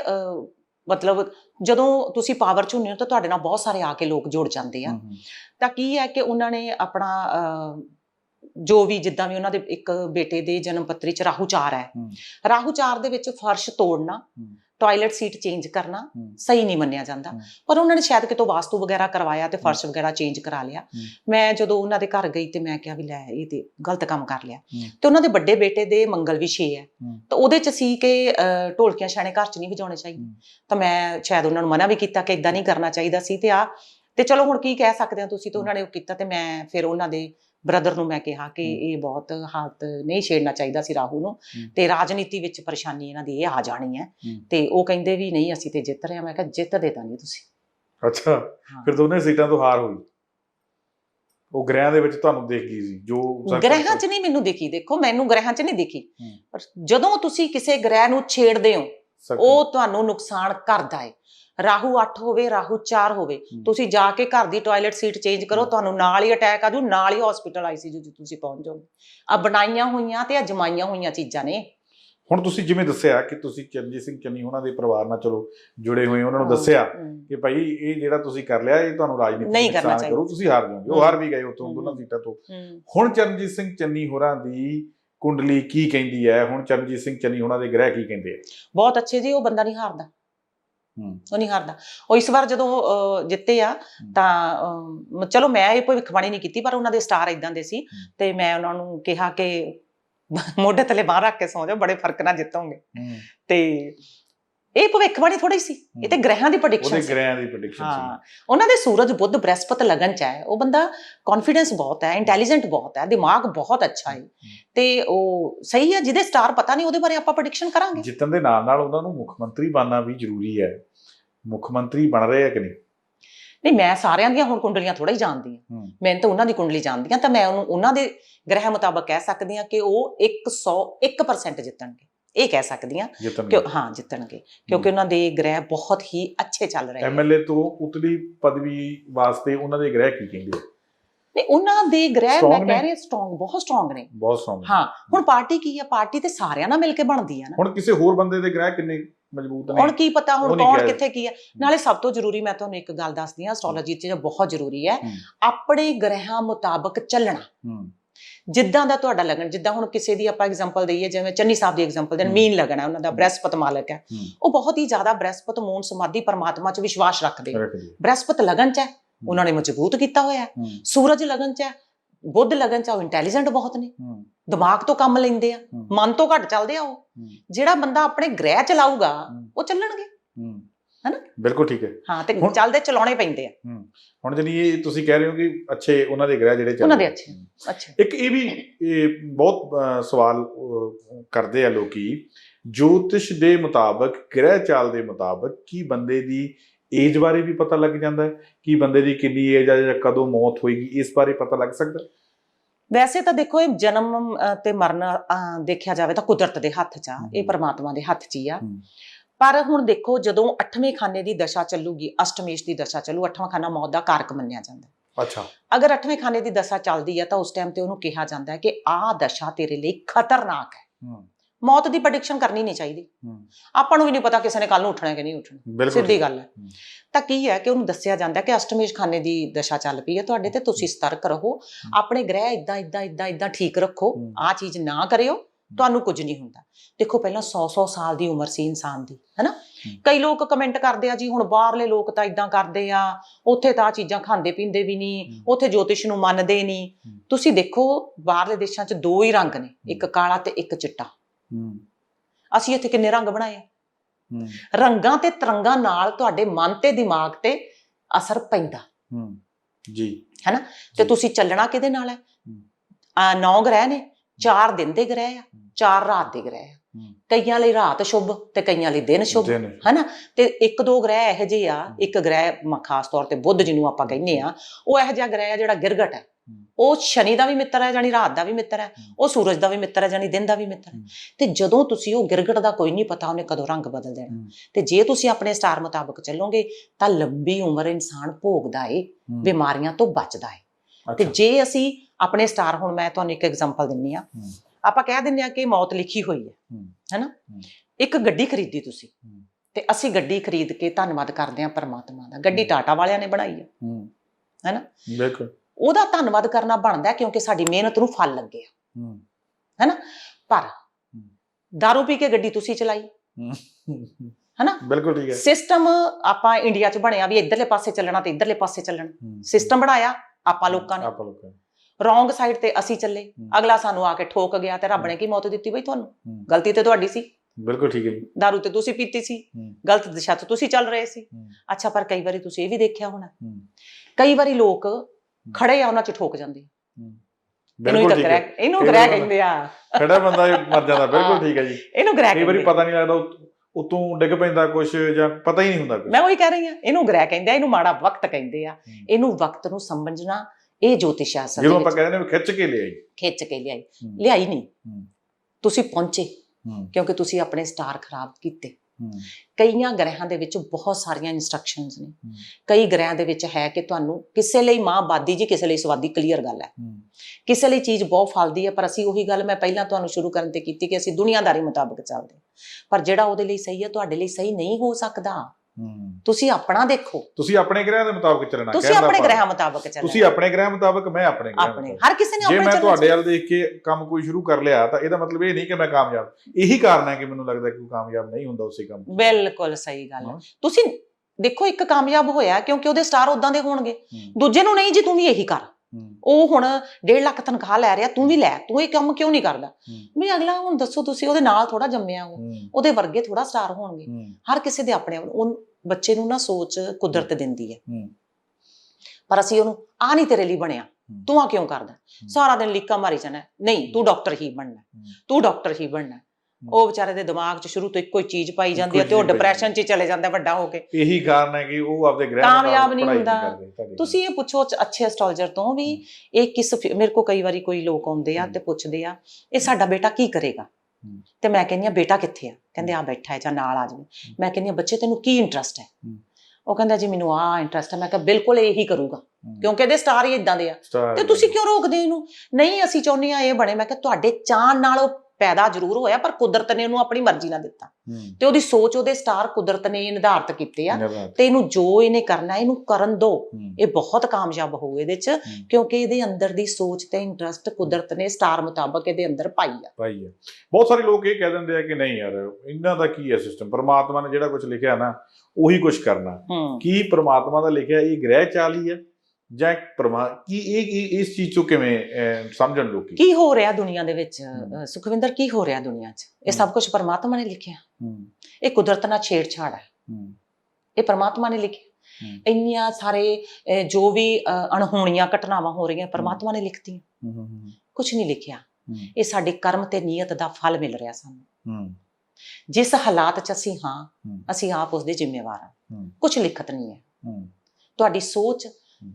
ਮਤਲਬ ਜਦੋਂ ਤੁਸੀਂ ਪਾਵਰ ਚ ਹੁੰਦੇ ਹੋ ਤਾਂ ਤੁਹਾਡੇ ਨਾਲ ਬਹੁਤ ਸਾਰੇ ਆ ਕੇ ਲੋਕ ਜੁੜ ਜਾਂਦੇ ਆ ਤਾਂ ਕੀ ਹੈ ਕਿ ਉਹਨਾਂ ਨੇ ਆਪਣਾ ਜੋ ਵੀ ਜਿੱਦਾਂ ਵੀ ਉਹਨਾਂ ਦੇ ਇੱਕ ਬੇਟੇ ਦੇ ਜਨਮ ਪੱਤਰੀ ਚ ਰਾਹੂ ਚਾਰ ਹੈ। ਰਾਹੂ ਚਾਰ ਦੇ ਵਿੱਚ ਫਰਸ਼ ਤੋੜਨਾ। ਟਾਇਲਟ ਸੀਟ ਚੇਂਜ ਕਰਨਾ। ਸਹੀ ਨਹੀਂ ਮੰਨਿਆ ਜਾਂਦਾ। ਪਰ ਉਹਨਾਂ ਨੇ ਸ਼ਾਇਦ ਕਿਤੋਂ ਵਾਸਤੂ ਵਗੈਰਾ ਕਰਵਾਇਆ ਤੇ ਫਰਸ਼ ਵਗੈਰਾ ਚੇਂਜ ਕਰਾ ਲਿਆ। ਮੈਂ ਜਦੋਂ ਉਹਨਾਂ ਦੇ ਘਰ ਗਈ ਤੇ ਮੈਂ ਕਿਹਾ ਵੀ ਲੈ ਇਹ ਤੇ ਗਲਤ ਕੰਮ ਕਰ ਲਿਆ। ਤੇ ਉਹਨਾਂ ਦੇ ਵੱਡੇ ਬੇਟੇ ਦੇ ਮੰਗਲ ਵੀ 6 ਹੈ। ਤਾਂ ਉਹਦੇ ਚ ਸੀ ਕਿ ਢੋਲਕੀਆਂ ਛਾਣੇ ਘਰ ਚ ਨਹੀਂ ਵਜਾਉਣੇ ਚਾਹੀਦੇ। ਤਾਂ ਮੈਂ ਸ਼ਾਇਦ ਉਹਨਾਂ ਨੂੰ ਮਨਾ ਵੀ ਕੀਤਾ ਕਿ ਇਦਾਂ ਨਹੀਂ ਕਰਨਾ ਚਾਹੀਦਾ ਸੀ ਤੇ ਆ ਤੇ ਚਲੋ ਹੁਣ ਕੀ ਕਹਿ ਸਕਦੇ ਆ ਤੁਸੀਂ ਤੇ ਉਹਨਾਂ ਨੇ ਉਹ ਕੀਤਾ ਤੇ ਮੈਂ ਫਿਰ ਉਹਨਾਂ ਦੇ ਬ੍ਰਦਰ ਨੂੰ ਮੈਂ ਕਿਹਾ ਕਿ। ਇਹ ਬਹੁਤ ਹਾਲਤ ਨਹੀਂ ਛੇੜਨਾ ਚਾਹੀਦਾ ਸੀ ਰਾਹੂ ਨੂੰ। ਤੇ ਰਾਜਨੀਤੀ ਵਿੱਚ ਪਰੇਸ਼ਾਨੀ ਇਹਨਾਂ ਦੀ ਇਹ ਆ ਜਾਣੀ ਹੈ। ਤੇ ਉਹ ਕਹਿੰਦੇ ਵੀ ਨਹੀਂ ਅਸੀਂ ਤੇ ਜਿੱਤ ਰਹੇ ਹਾਂ ਮੈਂ ਕਿਹਾ ਜਿੱਤਦੇ ਤਾਂ ਨਹੀਂ ਤੁਸੀਂ ਅੱਛਾ ਫਿਰ ਦੋਨੇ ਸੀਟਾਂ ਤੋਂ ਹਾਰ ਹੋਈ ਉਹ ਗ੍ਰਹਿਆਂ ਦੇ ਵਿੱਚ ਤੁਹਾਨੂੰ ਦੇਖ ਗਈ ਸੀ ਜੋ ਗ੍ਰਹਿਾਂ 'ਚ ਨਹੀਂ ਮੈਨੂੰ ਦਿਖੀ ਦੇਖੋ ਮੈਨੂੰ ਗ੍ਰਹਿਾਂ 'ਚ ਨਹੀਂ ਦਿਖੀ। ਪਰ ਜਦੋਂ ਤੁਸੀਂ ਕਿਸੇ ਗ੍ਰਹਿ ਨੂੰ ਛੇੜਦੇ ਹੋ ਉਹ ਤੁਹਾਨੂੰ ਨੁਕਸਾਨ ਕਰਦਾ ਹੈ ਰਾਹੂ 8 ਹੋਵੇ ਰਾਹੂ 4 ਹੋਵੇ। ਤੁਸੀਂ ਜਾ ਕੇ ਘਰ ਦੀ ਟਾਇਲਟ ਸੀਟ ਚੇਂਜ ਕਰੋ। ਤੁਹਾਨੂੰ ਨਾਲ ਹੀ ਅਟੈਕ ਆ ਜੂ ਨਾਲ ਹੀ ਹਸਪੀਟਲ ਆਈਸੀਯੂ 'ਚ ਤੁਸੀਂ ਪਹੁੰਚ ਜਾਓਗੇ ਆ ਬਣਾਈਆਂ ਹੋਈਆਂ ਤੇ ਅਜਮਾਈਆਂ ਹੋਈਆਂ ਚੀਜ਼ਾਂ ਨੇ ਹੁਣ ਤੁਸੀਂ ਜਿਵੇਂ ਦੱਸਿਆ ਕਿ ਤੁਸੀਂ ਚਰਨਜੀਤ ਸਿੰਘ ਚੰਨੀ ਉਹਨਾਂ ਦੇ ਪਰਿਵਾਰ ਨਾਲ ਚਲੋ ਜੁੜੇ ਹੋਏ ਉਹਨਾਂ ਨੂੰ ਦੱਸਿਆ। ਕਿ ਭਾਈ ਇਹ ਜਿਹੜਾ ਤੁਸੀਂ ਕਰ ਲਿਆ ਇਹ ਤੁਹਾਨੂੰ ਰਾਜਨੀਤਿਕ ਨਹੀਂ ਕਰਨਾ ਚਾਹੀਦਾ। ਕਰੂ ਤੁਸੀਂ ਹਾਰ ਜਾਓਗੇ ਉਹ। ਹਾਰ ਵੀ ਗਏ ਹੂੰ। ਦੋਨਾਂ ਸੀਟਾਂ ਤੋਂ। ਹੁਣ ਚਰਨਜੀਤ ਸਿੰਘ ਚੰਨੀ ਹੋਰਾਂ ਦੀ ਕੁੰਡਲੀ ਕੀ ਕਹਿੰਦੀ ਹੈ ਹੁਣ ਚਰਨਜੀਤ ਸਿੰਘ ਚੰਨੀ ਹੋਰਾਂ ਦੇ ਗ੍ਰਹਿ ਕੀ ਕਹਿੰਦੇ ਆ ਬਹੁਤ ਅੱਛੇ ਜੀ ਉਹ ਬੰਦਾ ਨਹੀਂ ਹਾਰਦਾ। ਉਹ ਨਹੀਂ ਹਾਰਦਾ। ਉਹ ਇਸ ਵਾਰ ਜਦੋਂ ਜਿੱਤੇ ਆ ਤਾਂ ਚਲੋ ਮੈਂ ਇਹ ਭਵਿੱਖਬਾਣੀ ਨਹੀਂ ਕੀਤੀ ਪਰ ਉਹਨਾਂ ਦੇ ਸਟਾਰ ਇਦਾਂ ਦੇ ਸੀ ਤੇ ਮੈਂ ਉਹਨਾਂ ਨੂੰ ਕਿਹਾ ਕਿ ਮੋਢੇ ਥੱਲੇ ਬਾਹਰ ਰੱਖ ਕੇ ਸੌਂ ਜਾਓ ਬੜੇ ਫ਼ਰਕ ਨਾਲ ਜਿੱਤੋਗੇ। ਤੇ ਇਹ ਭਵਿੱਖਬਾਣੀ ਥੋੜੀ ਸੀ। ਇਹ ਤੇ ਗ੍ਰਹਿਾਂ ਦੀ ਪ੍ਰੈਡਿਕਸ਼ਨ ਉਹਦੇ ਗ੍ਰਹਿਆਂ ਦੀ ਪ੍ਰੈਡਿਕਸ਼ਨ ਹਾਂ। ਸੀ ਉਹਨਾਂ ਦੇ ਸੂਰਜ ਬੁੱਧ ਬ੍ਰਹਸਪਤ ਲਗਨ ਚ ਹੈ। ਉਹ ਬੰਦਾ ਕੌਨਫੀਡੈਂਸ ਬਹੁਤ ਹੈ ਇੰਟੈਲੀਜੈਂਟ ਬਹੁਤ ਹੈ ਦਿਮਾਗ ਬਹੁਤ ਅੱਛਾ ਹੈ। ਤੇ ਉਹ ਸਹੀ ਹੈ ਜਿਹਦੇ ਸਟਾਰ ਪਤਾ ਨਹੀਂ ਉਹਦੇ ਬਾਰੇ ਆਪਾਂ ਪ੍ਰੈਡਿਕਸ਼ਨ ਕਰਾਂਗੇ। ਜਿੱਤਣ ਦੇ ਨਾਲ ਨਾਲ ਉਹਨਾਂ ਨੂੰ ਮੁੱਖ ਮੰਤਰੀ ਬਣਨਾ ਵੀ ਜ਼ਰੂਰੀ ਹੈ। ਮੁੱਖ ਮੰਤਰੀ ਬਣ ਰਹੇ ਆ ਕਿ ਨਹੀਂ? ਨਹੀਂ ਮੈਂ ਸਾਰਿਆਂ ਦੀਆਂ ਹੁਣ ਕੁੰਡਲੀਆਂ ਥੋੜਾ ਹੀ ਜਾਣਦੀ ਹਾਂ। ਹੂੰ। ਮੈਂ ਤਾਂ ਉਹਨਾਂ ਦੀ ਕੁੰਡਲੀ ਜਾਣਦੀ ਹਾਂ ਤਾਂ ਮੈਂ ਉਹਨੂੰ ਉਹਨਾਂ ਦੇ ਗ੍ਰਹਿ ਮੁਤਾਬਕ ਕਹਿ ਸਕਦੀ ਹਾਂ ਕਿ ਉਹ 101% ਜਿੱਤਣਗੇ। ਇਹ ਕਹਿ ਸਕਦੀ ਹਾਂ ਕਿ ਹਾਂ ਜਿੱਤਣਗੇ। ਕਿਉਂਕਿ ਉਹਨਾਂ ਦੇ ਗ੍ਰਹਿ ਬਹੁਤ ਹੀ ਅੱਛੇ ਚੱਲ ਰਹੇ ਹਨ ਐਮਐਲਏ ਤੋਂ ਉਤਲੀ ਪਦਵੀ ਵਾਸਤੇ ਉਹਨਾਂ ਦੇ ਗ੍ਰਹਿ ਕੀ ਕਹਿੰਦੇ ਆ? ਨਹੀਂ ਉਹਨਾਂ ਦੇ ਗ੍ਰਹਿ ਮੈਂ ਨੇ? ਕਹਿ ਰਹੀ ਸਟਰੋਂਗ ਬਹੁਤ ਸਟਰੋਂਗ ਨੇ। ਬਹੁਤ ਸੌਂਗ ਹਾਂ ਹੁਣ ਪਾਰਟੀ ਕੀ ਹੈ ਪਾਰਟੀ ਤੇ ਸਾਰਿਆਂ ਨਾਲ ਮਿਲ ਕੇ ਬਣਦੀ ਹੈ ਨਾ। ਹੁਣ ਕਿਸੇ ਹੋਰ ਬੰਦੇ ਦੇ ਗ੍ਰਹਿ ਕਿੰਨੇ ਮਜ਼ਬੂਤ ਹੁਣ ਨੇ ਕੀ ਪਤਾ ਹੁਣ ਕੌਣ ਕਿੱਥੇ ਕੀ ਹੈ। ਨਾਲੇ ਸਭ ਤੋਂ ਜ਼ਰੂਰੀ ਮੈਂ ਤੁਹਾਨੂੰ ਇੱਕ ਗੱਲ ਦੱਸਦੀ ਹਾਂ ਐਸਟ੍ਰੋਲੋਜੀ ਚ ਬਹੁਤ ਜ਼ਰੂਰੀ ਹੈ। ਹੂੰ। ਆਪਣੇ ਗ੍ਰਹਿਾਂ ਮੁਤਾਬਕ ਚੱਲਣਾ। ਹੂੰ। ਜਿੱਦਾਂ ਦਾ ਤੁਹਾਡਾ ਲੱਗਣ ਜਿੱਦਾਂ ਹੁਣ ਕਿਸੇ ਦੀ ਆਪਾਂ ਐਗਜ਼ਾਮਪਲ ਦਈਏ ਜਿਵੇਂ ਚੰਨੀ ਸਾਹਿਬ ਦੀ ਐਗਜ਼ਾਮਪਲ ਦੇਣ। ਮੀਨ ਲੱਗਣਾ ਉਹਨਾਂ ਦਾ। ਬ੍ਰਹਸਪਤ ਮਾਲਕ ਹੈ। ਉਹ ਬਹੁਤ ਹੀ ਜ਼ਿਆਦਾ ਬ੍ਰਹਸਪਤ ਮੂਨ ਸਮਾਧੀ ਪਰਮਾਤਮਾ 'ਚ ਵਿਸ਼ਵਾਸ ਰੱਖਦੇ ਬ੍ਰਹਸਪਤ ਲਗਨ 'ਚ ਹੈ। ਉਹਨਾਂ ਨੇ ਮਜ਼ਬੂਤ ਕੀਤਾ ਹੋਇਆ ਸੂਰਜ ਲਗਨ 'ਚ ਹੈ। ਬੁੱਧ ਲਗਨ 'ਚ ਉਹ ਇੰਟੈਲੀਜੈਂਟ ਬਹੁਤ ਨੇ। ਦਿਮਾਗ ਤੋਂ ਕੰਮ ਲੈਂਦੇ ਆ। ਮਨ ਤੋਂ ਘੱਟ ਚੱਲਦੇ ਆ ਉਹ। ਜਿਹੜਾ ਬੰਦਾ ਆਪਣੇ ਗ੍ਰਹਿ ਚਲਾਊਗਾ। ਉਹ ਚੱਲਣਗੇ। ਹੈਨਾ? ਬਿਲਕੁਲ ਠੀਕ ਹੈ ਹਾਂ ਤੇ ਚੱਲਦੇ ਚਲਾਉਣੇ ਪੈਂਦੇ ਆ ਹੁਣ ਇਹ ਤੁਸੀਂ ਕਹਿ ਰਹੇ ਹੋ ਕਿ ਅੱਛੇ ਉਹਨਾਂ ਦੇ ਗ੍ਰਹਿ ਜਿਹੜੇ ਚੱਲ ਉਹਨਾਂ ਦੇ। ਅੱਛੇ। ਅੱਛਾ ਇੱਕ ਇਹ ਵੀ ਇਹ ਬਹੁਤ ਸਵਾਲ ਕਰਦੇ ਆ ਲੋਕੀ ਜੋਤਿਸ਼ ਦੇ ਮੁਤਾਬਕ ਗ੍ਰਹਿ ਚਾਲ ਦੇ ਮੁਤਾਬਕ ਕੀ ਬੰਦੇ ਦੀ ਏਜ ਬਾਰੇ ਵੀ ਪਤਾ ਲੱਗ ਜਾਂਦਾ ਹੈ ਕਿ ਬੰਦੇ ਦੀ ਕਿੰਨੀ ਏਜ ਹੈ ਜਾਂ ਕਦੋਂ ਮੌਤ ਹੋਏਗੀ ਇਸ ਬਾਰੇ ਪਤਾ ਲੱਗ ਸਕਦਾ ਵੈਸੇ ਤਾਂ ਦੇਖੋ ਇਹ ਜਨਮ ਤੇ ਮਰਨ ਦੇਖਿਆ ਜਾਵੇ ਤਾਂ ਕੁਦਰਤ ਦੇ ਹੱਥ 'ਚ ਆ ਇਹ। ਪਰਮਾਤਮਾ ਦੇ ਹੱਥ 'ਚ ਹੀ ਆ। ਪਰ ਹੁਣ ਦੇਖੋ ਜਦੋਂ 8ਵੇਂ ਖਾਨੇ ਦੀ ਦਸ਼ਾ ਚੱਲੂਗੀ ਅਸ਼ਟਮੇਸ਼ ਦੀ ਦਸ਼ਾ ਚੱਲੂ 8ਵਾਂ ਖਾਨਾ ਮੌਤ ਦਾ ਕਾਰਕ ਮੰਨਿਆ ਜਾਂਦਾ। ਅੱਛਾ। ਅਗਰ 8ਵੇਂ ਖਾਨੇ ਦੀ ਦਸ਼ਾ ਚੱਲਦੀ ਹੈ ਤਾਂ ਉਸ ਟਾਈਮ ਤੇ ਉਹਨੂੰ ਕਿਹਾ ਜਾਂਦਾ ਹੈ ਕਿ ਆਹ ਦਸ਼ਾ ਤੇਰੇ ਲਈ ਖਤਰਨਾਕ ਹੈ। ਮੌਤ ਦੀ ਪ੍ਰੈਡਿਕਸ਼ਨ ਕਰਨੀ ਨਹੀਂ ਚਾਹੀਦੀ। ਆਪਾਂ ਨੂੰ ਵੀ ਨਹੀਂ ਪਤਾ ਕਿਸੇ ਨੇ ਕੱਲ ਨੂੰ ਉੱਠਣਾ ਕਿ ਨਹੀਂ ਉੱਠਣਾ। ਸਿੱਧੀ ਗੱਲ ਹੈ। ਤਾਂ ਕੀ ਹੈ ਕਿ ਉਹਨੂੰ ਦੱਸਿਆ ਜਾਂਦਾ ਕਿ ਅਸ਼ਟਮੇਸ਼ ਖਾਨੇ ਦੀ ਦਸ਼ਾ ਚੱਲ ਪਈ ਹੈ। ਤੁਹਾਡੇ ਤੇ ਤੁਸੀਂ ਸਤਰਕ ਰਹੋ। ਆਪਣੇ ਗ੍ਰਹਿ ਇਦਾਂ ਇਦਾਂ ਇਦਾਂ ਇਦਾਂ ਠੀਕ ਰੱਖੋ। ਆਹ ਚੀਜ਼ ਨਾ ਕਰਿਓ। ਤੁਹਾਨੂੰ ਕੁਝ ਨਹੀਂ ਹੁੰਦਾ। ਦੇਖੋ ਪਹਿਲਾਂ 100-100 ਸਾਲ ਦੀ ਉਮਰ ਸੀ ਇਨਸਾਨ ਦੀ ਹੈਨਾ। ਕਈ ਲੋਕ ਕਮੈਂਟ ਕਰਦੇ ਆ ਜੀ ਹੁਣ ਬਾਹਰਲੇ ਲੋਕ ਤਾਂ ਇਦਾਂ ਕਰਦੇ ਆ ਉੱਥੇ ਤਾਂ ਚੀਜ਼ਾਂ ਖਾਂਦੇ ਪੀਂਦੇ ਵੀ ਨਹੀਂ। ਉੱਥੇ ਜੋਤਿਸ਼ ਨੂੰ ਮੰਨਦੇ ਨਹੀਂ। ਤੁਸੀਂ ਦੇਖੋ ਬਾਹਰਲੇ ਦੇਸ਼ਾਂ 'ਚ ਦੋ ਹੀ ਰੰਗ ਨੇ ਇੱਕ ਕਾਲਾ ਤੇ ਇੱਕ ਚਿੱਟਾ। ਅਸੀਂ ਇੱਥੇ ਕਿੰਨੇ ਰੰਗ ਬਣਾਏ ਆ? ਰੰਗਾਂ ਤੇ ਤਰੰਗਾਂ ਨਾਲ ਤੁਹਾਡੇ ਮਨ ਤੇ ਦਿਮਾਗ ਤੇ ਅਸਰ ਪੈਂਦਾ। ਜੀ। ਹੈਨਾ? ਤੇ ਤੁਸੀਂ ਚੱਲਣਾ ਕਿਹਦੇ ਨਾਲ ਹੈ। ਆ ਨੌ ਗ੍ਰਹਿ ਨੇ ਚਾਰ ਦਿਨ ਦੇ ਗ੍ਰਹਿ ਆ ਚਾਰ ਰਾਤ ਦੇ ਗ੍ਰਹਿ ਆ। ਕਈਆਂ ਲਈ ਰਾਤ ਸ਼ੁਭ ਤੇ ਕਈਆਂ ਲਈ ਦਿਨ ਸ਼ੁਭ। ਹੈਨਾ ਤੇ ਇੱਕ ਦੋ ਗ੍ਰਹਿ ਇਹੋ ਜਿਹੇ ਆ ਇੱਕ ਗ੍ਰਹਿ ਮ- ਖਾਸ ਤੌਰ ਤੇ ਬੁੱਧ ਜਿਹਨੂੰ ਆਪਾਂ ਕਹਿੰਦੇ ਆ ਉਹ ਇਹੋ ਜਿਹਾ ਗ੍ਰਹਿ ਆ ਜਿਹੜਾ ਗਿਰਗਟ ਹੈ। ਉਹ ਸ਼ਨੀ ਦਾ ਵੀ ਮਿੱਤਰ ਹੈ ਜਾਨੀ ਰਾਤ ਦਾ ਵੀ ਮਿੱਤਰ ਹੈ। ਉਹ ਸੂਰਜ ਦਾ ਵੀ ਮਿੱਤਰ ਹੈ ਜਾਨੀ ਦਿਨ ਦਾ ਵੀ ਮਿੱਤਰ ਹੈ। ਤੇ ਜਦੋਂ ਤੁਸੀਂ ਉਹ ਗਿਰਗਟ ਦਾ ਕੋਈ ਨਹੀਂ ਪਤਾ ਉਹਨੇ ਕਦੋਂ ਰੰਗ ਬਦਲ ਦੇਣਾ। ਤੇ ਜੇ ਤੁਸੀਂ ਆਪਣੇ ਸਟਾਰ ਮੁਤਾਬਕ ਚੱਲੋਗੇ ਤਾਂ ਲੰਬੀ ਉਮਰ ਇਨਸਾਨ ਭੋਗਦਾ ਏ। ਬਿਮਾਰੀਆਂ ਤੋਂ ਬਚਦਾ ਹੈ ਤੇ। ਜੇ ਅਸੀਂ ਆਪਣੇ ਸਟਾਰ ਹੁਣ ਮੈਂ ਤੁਹਾਨੂੰ ਇੱਕ ਐਗਜ਼ਾਮਪਲ ਦਿੰਨੀ ਆ। ਆਪਾਂ ਕਹਿ ਦਿੰਨੇ ਆ ਕਿ ਮੌਤ ਲਿਖੀ ਹੋਈ ਹੈ। ਹੈਨਾ। ਇੱਕ ਗੱਡੀ ਖਰੀਦੀ ਤੁਸੀਂ। ਤੇ ਅਸੀਂ ਗੱਡੀ ਖਰੀਦ ਕੇ ਧੰਨਵਾਦ ਕਰਦੇ ਆ ਪਰਮਾਤਮਾ ਦਾ ਗੱਡੀ। ਟਾਟਾ ਵਾਲਿਆਂ ਨੇ ਬਣਾਈ ਹੈ ਹੈਨਾ? ਬਿਲਕੁਲ ਉਹਦਾ ਧੰਨਵਾਦ ਕਰਨਾ ਬਣਦਾ ਕਿਉਂਕਿ ਸਾਡੀ ਮਿਹਨਤ ਨੂੰ ਫਲ ਲੱਗਿਆ ਹੂੰ ਪਰ ਦਾਰੂ ਪੀ ਕੇ ਗੱਡੀ ਤੁਸੀਂ ਚਲਾਈ ਹੈਨਾ? ਬਿਲਕੁਲ ਠੀਕ ਹੈ ਸਿਸਟਮ ਆਪਾਂ ਇੰਡੀਆ 'ਚ ਬਣਿਆ ਵੀ ਇਧਰਲੇ ਪਾਸੇ ਚੱਲਣਾ ਤੇ ਇਧਰਲੇ ਪਾਸੇ ਚੱਲਣਾ। ਸਿਸਟਮ ਬਣਾਇਆ ਆਪਾਂ ਲੋਕਾਂ ਨੇ। ਆਪਾਂ ਲੋਕਾਂ ਰੋਂਗ ਸਾਈਡ ਤੇ ਅਸੀਂ ਚੱਲੇ। ਅਗਲਾ ਸਾਨੂੰ ਆ ਕੇ ਠੋਕ ਗਿਆ ਤੇ ਰੱਬ ਨੇ ਕੀ ਮੌਤ ਦਿੱਤੀ ਬਈ ਤੁਹਾਨੂੰ। ਗਲਤੀ ਤੇ ਤੁਹਾਡੀ ਸੀ। ਬਿਲਕੁਲ ਠੀਕ ਹੈ ਜੀ। ਦਾਰੂ ਤੇ ਤੁਸੀਂ ਪੀਤੀ ਸੀ। ਗਲਤ ਦਿਸ਼ਾ 'ਚ ਤੁਸੀਂ ਚੱਲ ਰਹੇ ਸੀ। ਅੱਛਾ ਪਰ ਕਈ ਵਾਰੀ ਤੁਸੀਂ ਇਹ ਵੀ ਦੇਖਿਆ ਹੋਣਾ। ਕਈ ਵਾਰੀ ਲੋਕ ਖੜੇ ਆ ਉਹਨਾਂ 'ਚ ਠੋਕ ਜਾਂਦੇ ਬਿਲਕੁਲ ਤਾਂ ਠੀਕ ਹੈ। ਇਹਨੂੰ ਗ੍ਰਹਿ ਕਹਿੰਦੇ ਆ। ਖੜਾ ਬੰਦਾ ਮਰ ਜਾਂਦਾ ਬਿਲਕੁਲ ਠੀਕ ਹੈ ਜੀ। ਇਹਨੂੰ ਗ੍ਰਹਿ ਕਈ ਵਾਰੀ। ਪਤਾ ਨਹੀਂ ਲੱਗਦਾ ਉਤੋਂ ਡਿੱਗ ਪੈਂਦਾ ਕੁਝ ਜਾਂ ਪਤਾ ਹੀ ਨਹੀਂ ਹੁੰਦਾ ਕੁਝ ਮੈਂ ਉਹੀ ਕਹਿ ਰਹੀ ਹਾਂ ਇਹਨੂੰ ਗ੍ਰਹਿ ਕਹਿੰਦੇ ਆ ਇਹਨੂੰ ਮਾੜਾ ਵਕਤ ਕਹਿੰਦੇ ਆ। ਇਹਨੂੰ ਵਕਤ ਨੂੰ ਸਮਝਣਾ ਇਹ ਜੋਤਿਸ਼ ਸ਼ਾਸਤਰ ਜਦੋਂ ਆਪਾਂ ਕਹਿੰਦੇ ਨੇ ਖਿੱਚ ਕੇ ਲਿਆਈ। ਖਿੱਚ ਕੇ ਲਿਆਈ। ਲਿਆਈ ਨਹੀਂ। ਤੁਸੀਂ ਪਹੁੰਚੇ ਕਿਉਂਕਿ ਤੁਸੀਂ ਆਪਣੇ ਸਟਾਰ ਖਰਾਬ ਕੀਤੇ। ਕਈਆਂ ਗ੍ਰਹਿਾਂ ਦੇ ਵਿੱਚ ਬਹੁਤ ਸਾਰੀਆਂ ਇਨਸਟਰਕਸ਼ਨਸ ਨੇ। ਕਈ ਗ੍ਰਹਿਾਂ ਦੇ ਵਿੱਚ ਹੈ ਕਿ ਤੁਹਾਨੂੰ ਕਿਸੇ ਲਈ ਮਾਂ ਬਾਦੀ ਜੀ ਕਿਸੇ ਲਈ ਸਵਾਦੀ ਕਲੀਅਰ ਗੱਲ ਹੈ। ਕਿਸੇ ਲਈ ਚੀਜ਼ ਬਹੁਤ ਫਲਦੀ ਹੈ ਪਰ ਅਸੀਂ ਉਹੀ ਗੱਲ ਮੈਂ ਪਹਿਲਾਂ ਤੁਹਾਨੂੰ ਸ਼ੁਰੂ ਕਰਨ ਤੇ ਕੀਤੀ ਕਿ ਅਸੀਂ ਦੁਨੀਆਦਾਰੀ ਮੁਤਾਬਕ ਚੱਲਦੇ। ਪਰ ਜਿਹੜਾ ਉਹਦੇ ਲਈ ਸਹੀ ਹੈ ਤੁਹਾਡੇ ਲਈ ਸਹੀ ਨਹੀਂ ਹੋ ਸਕਦਾ। ਤੁਸੀਂ ਆਪਣਾ ਦੇਖੋ। ਤੁਸੀਂ ਆਪਣੇ ਗ੍ਰਹਿ ਦੇ ਮੁਤਾਬਕ ਚੱਲਣਾ ਤੁਸੀਂ ਆਪਣੇ। ਗ੍ਰਹਿਾਂ ਮੁਤਾਬਕ ਚੱਲੋ ਤੁਸੀਂ ਆਪਣੇ ਗ੍ਰਹਿ ਮੁਤਾਬਕ ਮੈਂ ਆਪਣੇ ਗ੍ਰਹਿ ਆਪਣੇ। ਹਰ ਕਿਸੇ ਨੇ ਜੇ ਆਪਣੇ ਮੈਂ ਚੱਲਣਾ ਤੁਹਾਡੇ ਵੱਲ ਦੇਖ ਕੇ ਕੰਮ ਕੋਈ ਸ਼ੁਰੂ ਕਰ ਲਿਆ ਤਾਂ ਇਹਦਾ ਮਤਲਬ ਇਹ ਨਹੀਂ ਕਿ ਮੈਂ ਕਾਮਯਾਬ। ਇਹੀ ਕਾਰਨ ਹੈ ਕਿ ਮੈਨੂੰ ਲੱਗਦਾ ਕਿ ਕਾਮਯਾਬ ਨਹੀਂ ਹੁੰਦਾ ਉਸੇ ਕੰਮ। ਬਿਲਕੁਲ ਸਹੀ ਗੱਲ ਹੈ। ਤੁਸੀਂ ਦੇਖੋ ਇੱਕ ਕਾਮਯਾਬ ਹੋਇਆ ਕਿਉਂਕਿ ਉਹਦੇ ਸਟਾਰ ਉਦਾਂ ਦੇ ਹੋਣਗੇ। ਦੂਜੇ ਨੂੰ ਨਹੀਂ ਜੀ ਤੂੰ ਵੀ ਇਹੀ ਕਰ। ਉਹ ਹੁਣ 1.5 ਲੱਖ ਤਨਖਾਹ ਲੈ ਰਿਹਾ ਤੂੰ ਵੀ ਲੈ ਤੂੰ ਇਹ ਕੰਮ ਕਿਉਂ ਨਹੀਂ ਕਰਦਾ? ਵੀ ਅਗਲਾ ਹੁਣ ਦੱਸੋ ਤੁਸੀਂ ਉਹਦੇ ਨਾਲ ਥੋੜਾ ਜੰਮਿਆ ਹੂੰ, ਉਹਦੇ ਵਰਗੇ ਥੋੜਾ ਸਟਾਰ ਹੋਣਗੇ। ਹਰ ਕਿਸੇ ਦੇ ਆਪਣੇ ਉਹ ਬੱਚੇ ਨੂੰ ਨਾ ਸੋਚ ਕੁਦਰਤ ਦਿੰਦੀ ਹੈ। ਪਰ ਅਸੀਂ ਉਹਨੂੰ ਆ ਨਹੀਂ ਤੇਰੇ ਲਈ ਬਣਿਆ। ਤੂੰ ਆ ਕਿਉਂ ਕਰਦਾ? ਸਾਰਾ ਦਿਨ ਲੀਕਾਂ ਮਾਰੀ ਜਾਣਾ। ਨਹੀਂ ਤੂੰ ਡਾਕਟਰ ਹੀ ਬਣਨਾ। ਤੂੰ ਡਾਕਟਰ ਹੀ ਬਣਨਾ। ਉਹ ਵਿਚਾਰੇ ਦੇ ਦਿਮਾਗ 'ਚ ਸ਼ੁਰੂ ਤੋਂ ਇੱਕੋ ਹੀ ਚੀਜ਼ ਪਾਈ ਜਾਂਦੀ ਹੈ ਤੇ ਉਹ ਡਿਪਰੈਸ਼ਨ 'ਚ ਹੀ ਚਲੇ ਜਾਂਦਾ ਵੱਡਾ ਹੋ ਕੇ। ਇਹੀ ਕਾਰਨ ਹੈ ਕਿ ਉਹ ਆਪਦੇ ਗ੍ਰਹਿ ਕਾਮਯਾਬ ਨਹੀਂ ਹੁੰਦਾ। ਤੁਸੀਂ ਇਹ ਪੁੱਛੋ ਅੱਛੇ ਐਸਟ੍ਰੋਲੋਜਰ ਤੋਂ ਵੀ ਇਹ ਕਿਸ ਮੇਰੇ ਕੋ ਕਈ ਵਾਰੀ ਕੋਈ ਲੋਕ ਆਉਂਦੇ ਆ। ਤੇ ਪੁੱਛਦੇ ਆ ਇਹ ਸਾਡਾ ਬੇਟਾ ਕੀ ਕਰੇਗਾ। ਤੇ ਮੈਂ ਕਹਿੰਦੀ ਆ ਬੇਟਾ ਕਿੱਥੇ ਆ? ਕਹਿੰਦੇ ਆ ਬੈਠਾ ਹੈ ਜਾਂ ਨਾਲ ਆ ਜਾਵੇ। ਮੈਂ ਕਹਿੰਦੀ ਆ ਬੱਚੇ ਤੈਨੂੰ ਕੀ ਇੰਟਰਸਟ ਹੈ। ਉਹ ਕਹਿੰਦਾ ਜੀ ਮੈਨੂੰ ਆ ਇੰਟਰਸਟ ਹੈ। ਮੈਂ ਕਿਹਾ ਬਿਲਕੁਲ ਇਹੀ ਕਰੂਗਾ। ਹੂੰ। ਕਿਉਂਕਿ ਇਹਦੇ ਸਟਾਰ ਹੀ ਇਦਾਂ ਦੇ ਆ। ਤੇ ਤੁਸੀਂ ਕਿਉਂ ਰੋਕਦੇ ਇਹਨੂੰ? ਨਹੀਂ ਅਸੀਂ ਚਾਹੁੰਦੇ ਆ ਇਹ ਬਣੇ। ਮੈਂ ਕਿਹਾ ਤੁਹਾਡੇ ਚਾਹਨ ਨਾਲ ਉਹ ਪੈਦਾ ਜ਼ਰੂਰ ਹੋਇਆ ਪਰ ਕੁਦਰਤ ਨੇ ਉਹਨੂੰ ਆਪਣੀ ਮਰਜ਼ੀ ਨਾਲ ਦਿੱਤਾ। ਤੇ ਉਹਦੀ ਸੋਚ ਉਹਦੇ ਸਟਾਰ ਕੁਦਰਤ ਨੇ ਨਿਰਧਾਰਤ ਕੀਤੇ ਆ। ਤੇ ਇਹਨੂੰ ਜੋ ਇਹਨੇ ਕਰਨਾ ਇਹਨੂੰ ਕਰਨ ਦੋ ਇਹ ਬਹੁਤ ਕਾਮਯਾਬ ਹੋਊ ਇਹਦੇ ਚ। ਕਿਉਂਕਿ ਇਹਦੇ ਅੰਦਰ ਦੀ ਸੋਚ ਤੇ ਇੰਟਰਸਟ ਕੁਦਰਤ ਨੇ ਸਟਾਰ ਮੁਤਾਬਕ ਇਹਦੇ ਅੰਦਰ ਪਾਈ ਆ। ਭਾਈ ਹੈ ਬਹੁਤ ਸਾਰੇ ਲੋਕ ਇਹ ਕਹਿ ਦਿੰਦੇ ਆ ਕਿ ਨਹੀਂ ਯਾਰ ਇਹਨਾਂ ਦਾ ਕੀ ਹੈ ਸਿਸਟਮ ਪਰਮਾਤਮਾ ਨੇ ਜਿਹੜਾ ਕੁਝ ਲਿਖਿਆ ਨਾ ਉਹੀ ਕੁਝ ਕਰਨਾ। ਕੀ ਪਰਮਾਤਮਾ ਦਾ ਲਿਖਿਆ? ਇਹ ਗ੍ਰਹਿ ਚਾਲ ਹੀ ਹੈ ਜਾਂ ਪਰਮਾ ਕੀ ਇਹ ਇਸ ਚੀਜ਼ ਤੋਂ ਕਿਵੇਂ ਸਮਝਣ ਲੋਕੀ? ਕੀ ਹੋ ਰਿਹਾ ਦੁਨੀਆ ਦੇ ਵਿੱਚ? ਸੁਖਵਿੰਦਰ ਕੀ ਹੋ ਰਿਹਾ ਦੁਨੀਆ 'ਚ? ਇਹ। ਸਭ ਕੁਝ ਪਰਮਾਤਮਾ ਨੇ ਲਿਖਿਆ। ਇਹ ਕੁਦਰਤ ਨਾਲ ਛੇੜਛਾੜ ਹੈ। ਇਹ ਪਰਮਾਤਮਾ ਨੇ ਲਿਖਿਆ। ਇੰਨੀਆਂ ਸਾਰੇ ਜੋ ਵੀ ਅਣਹੋਣੀਆਂ ਘਟਨਾਵਾਂ ਹੋ ਰਹੀਆਂ ਪਰਮਾਤਮਾ ਨੇ ਲਿਖਤੀਆਂ। ਕੁਝ ਨਹੀਂ ਲਿਖਿਆ। ਇਹ ਸਾਡੇ ਕਰਮ ਤੇ ਨੀਅਤ ਦਾ ਫਲ ਮਿਲ ਰਿਹਾ ਸਾਨੂੰ। ਜਿਸ ਹਾਲਾਤ 'ਚ ਅਸੀਂ ਹਾਂ। ਅਸੀਂ ਆਪ ਉਸ ਦੇ ਜ਼ਿੰਮੇਵਾਰ ਹਾਂ। ਕੁਝ ਲਿਖਤ ਨਹੀਂ ਹੂੰ, ਤੁਹਾਡੀ ਸੋਚ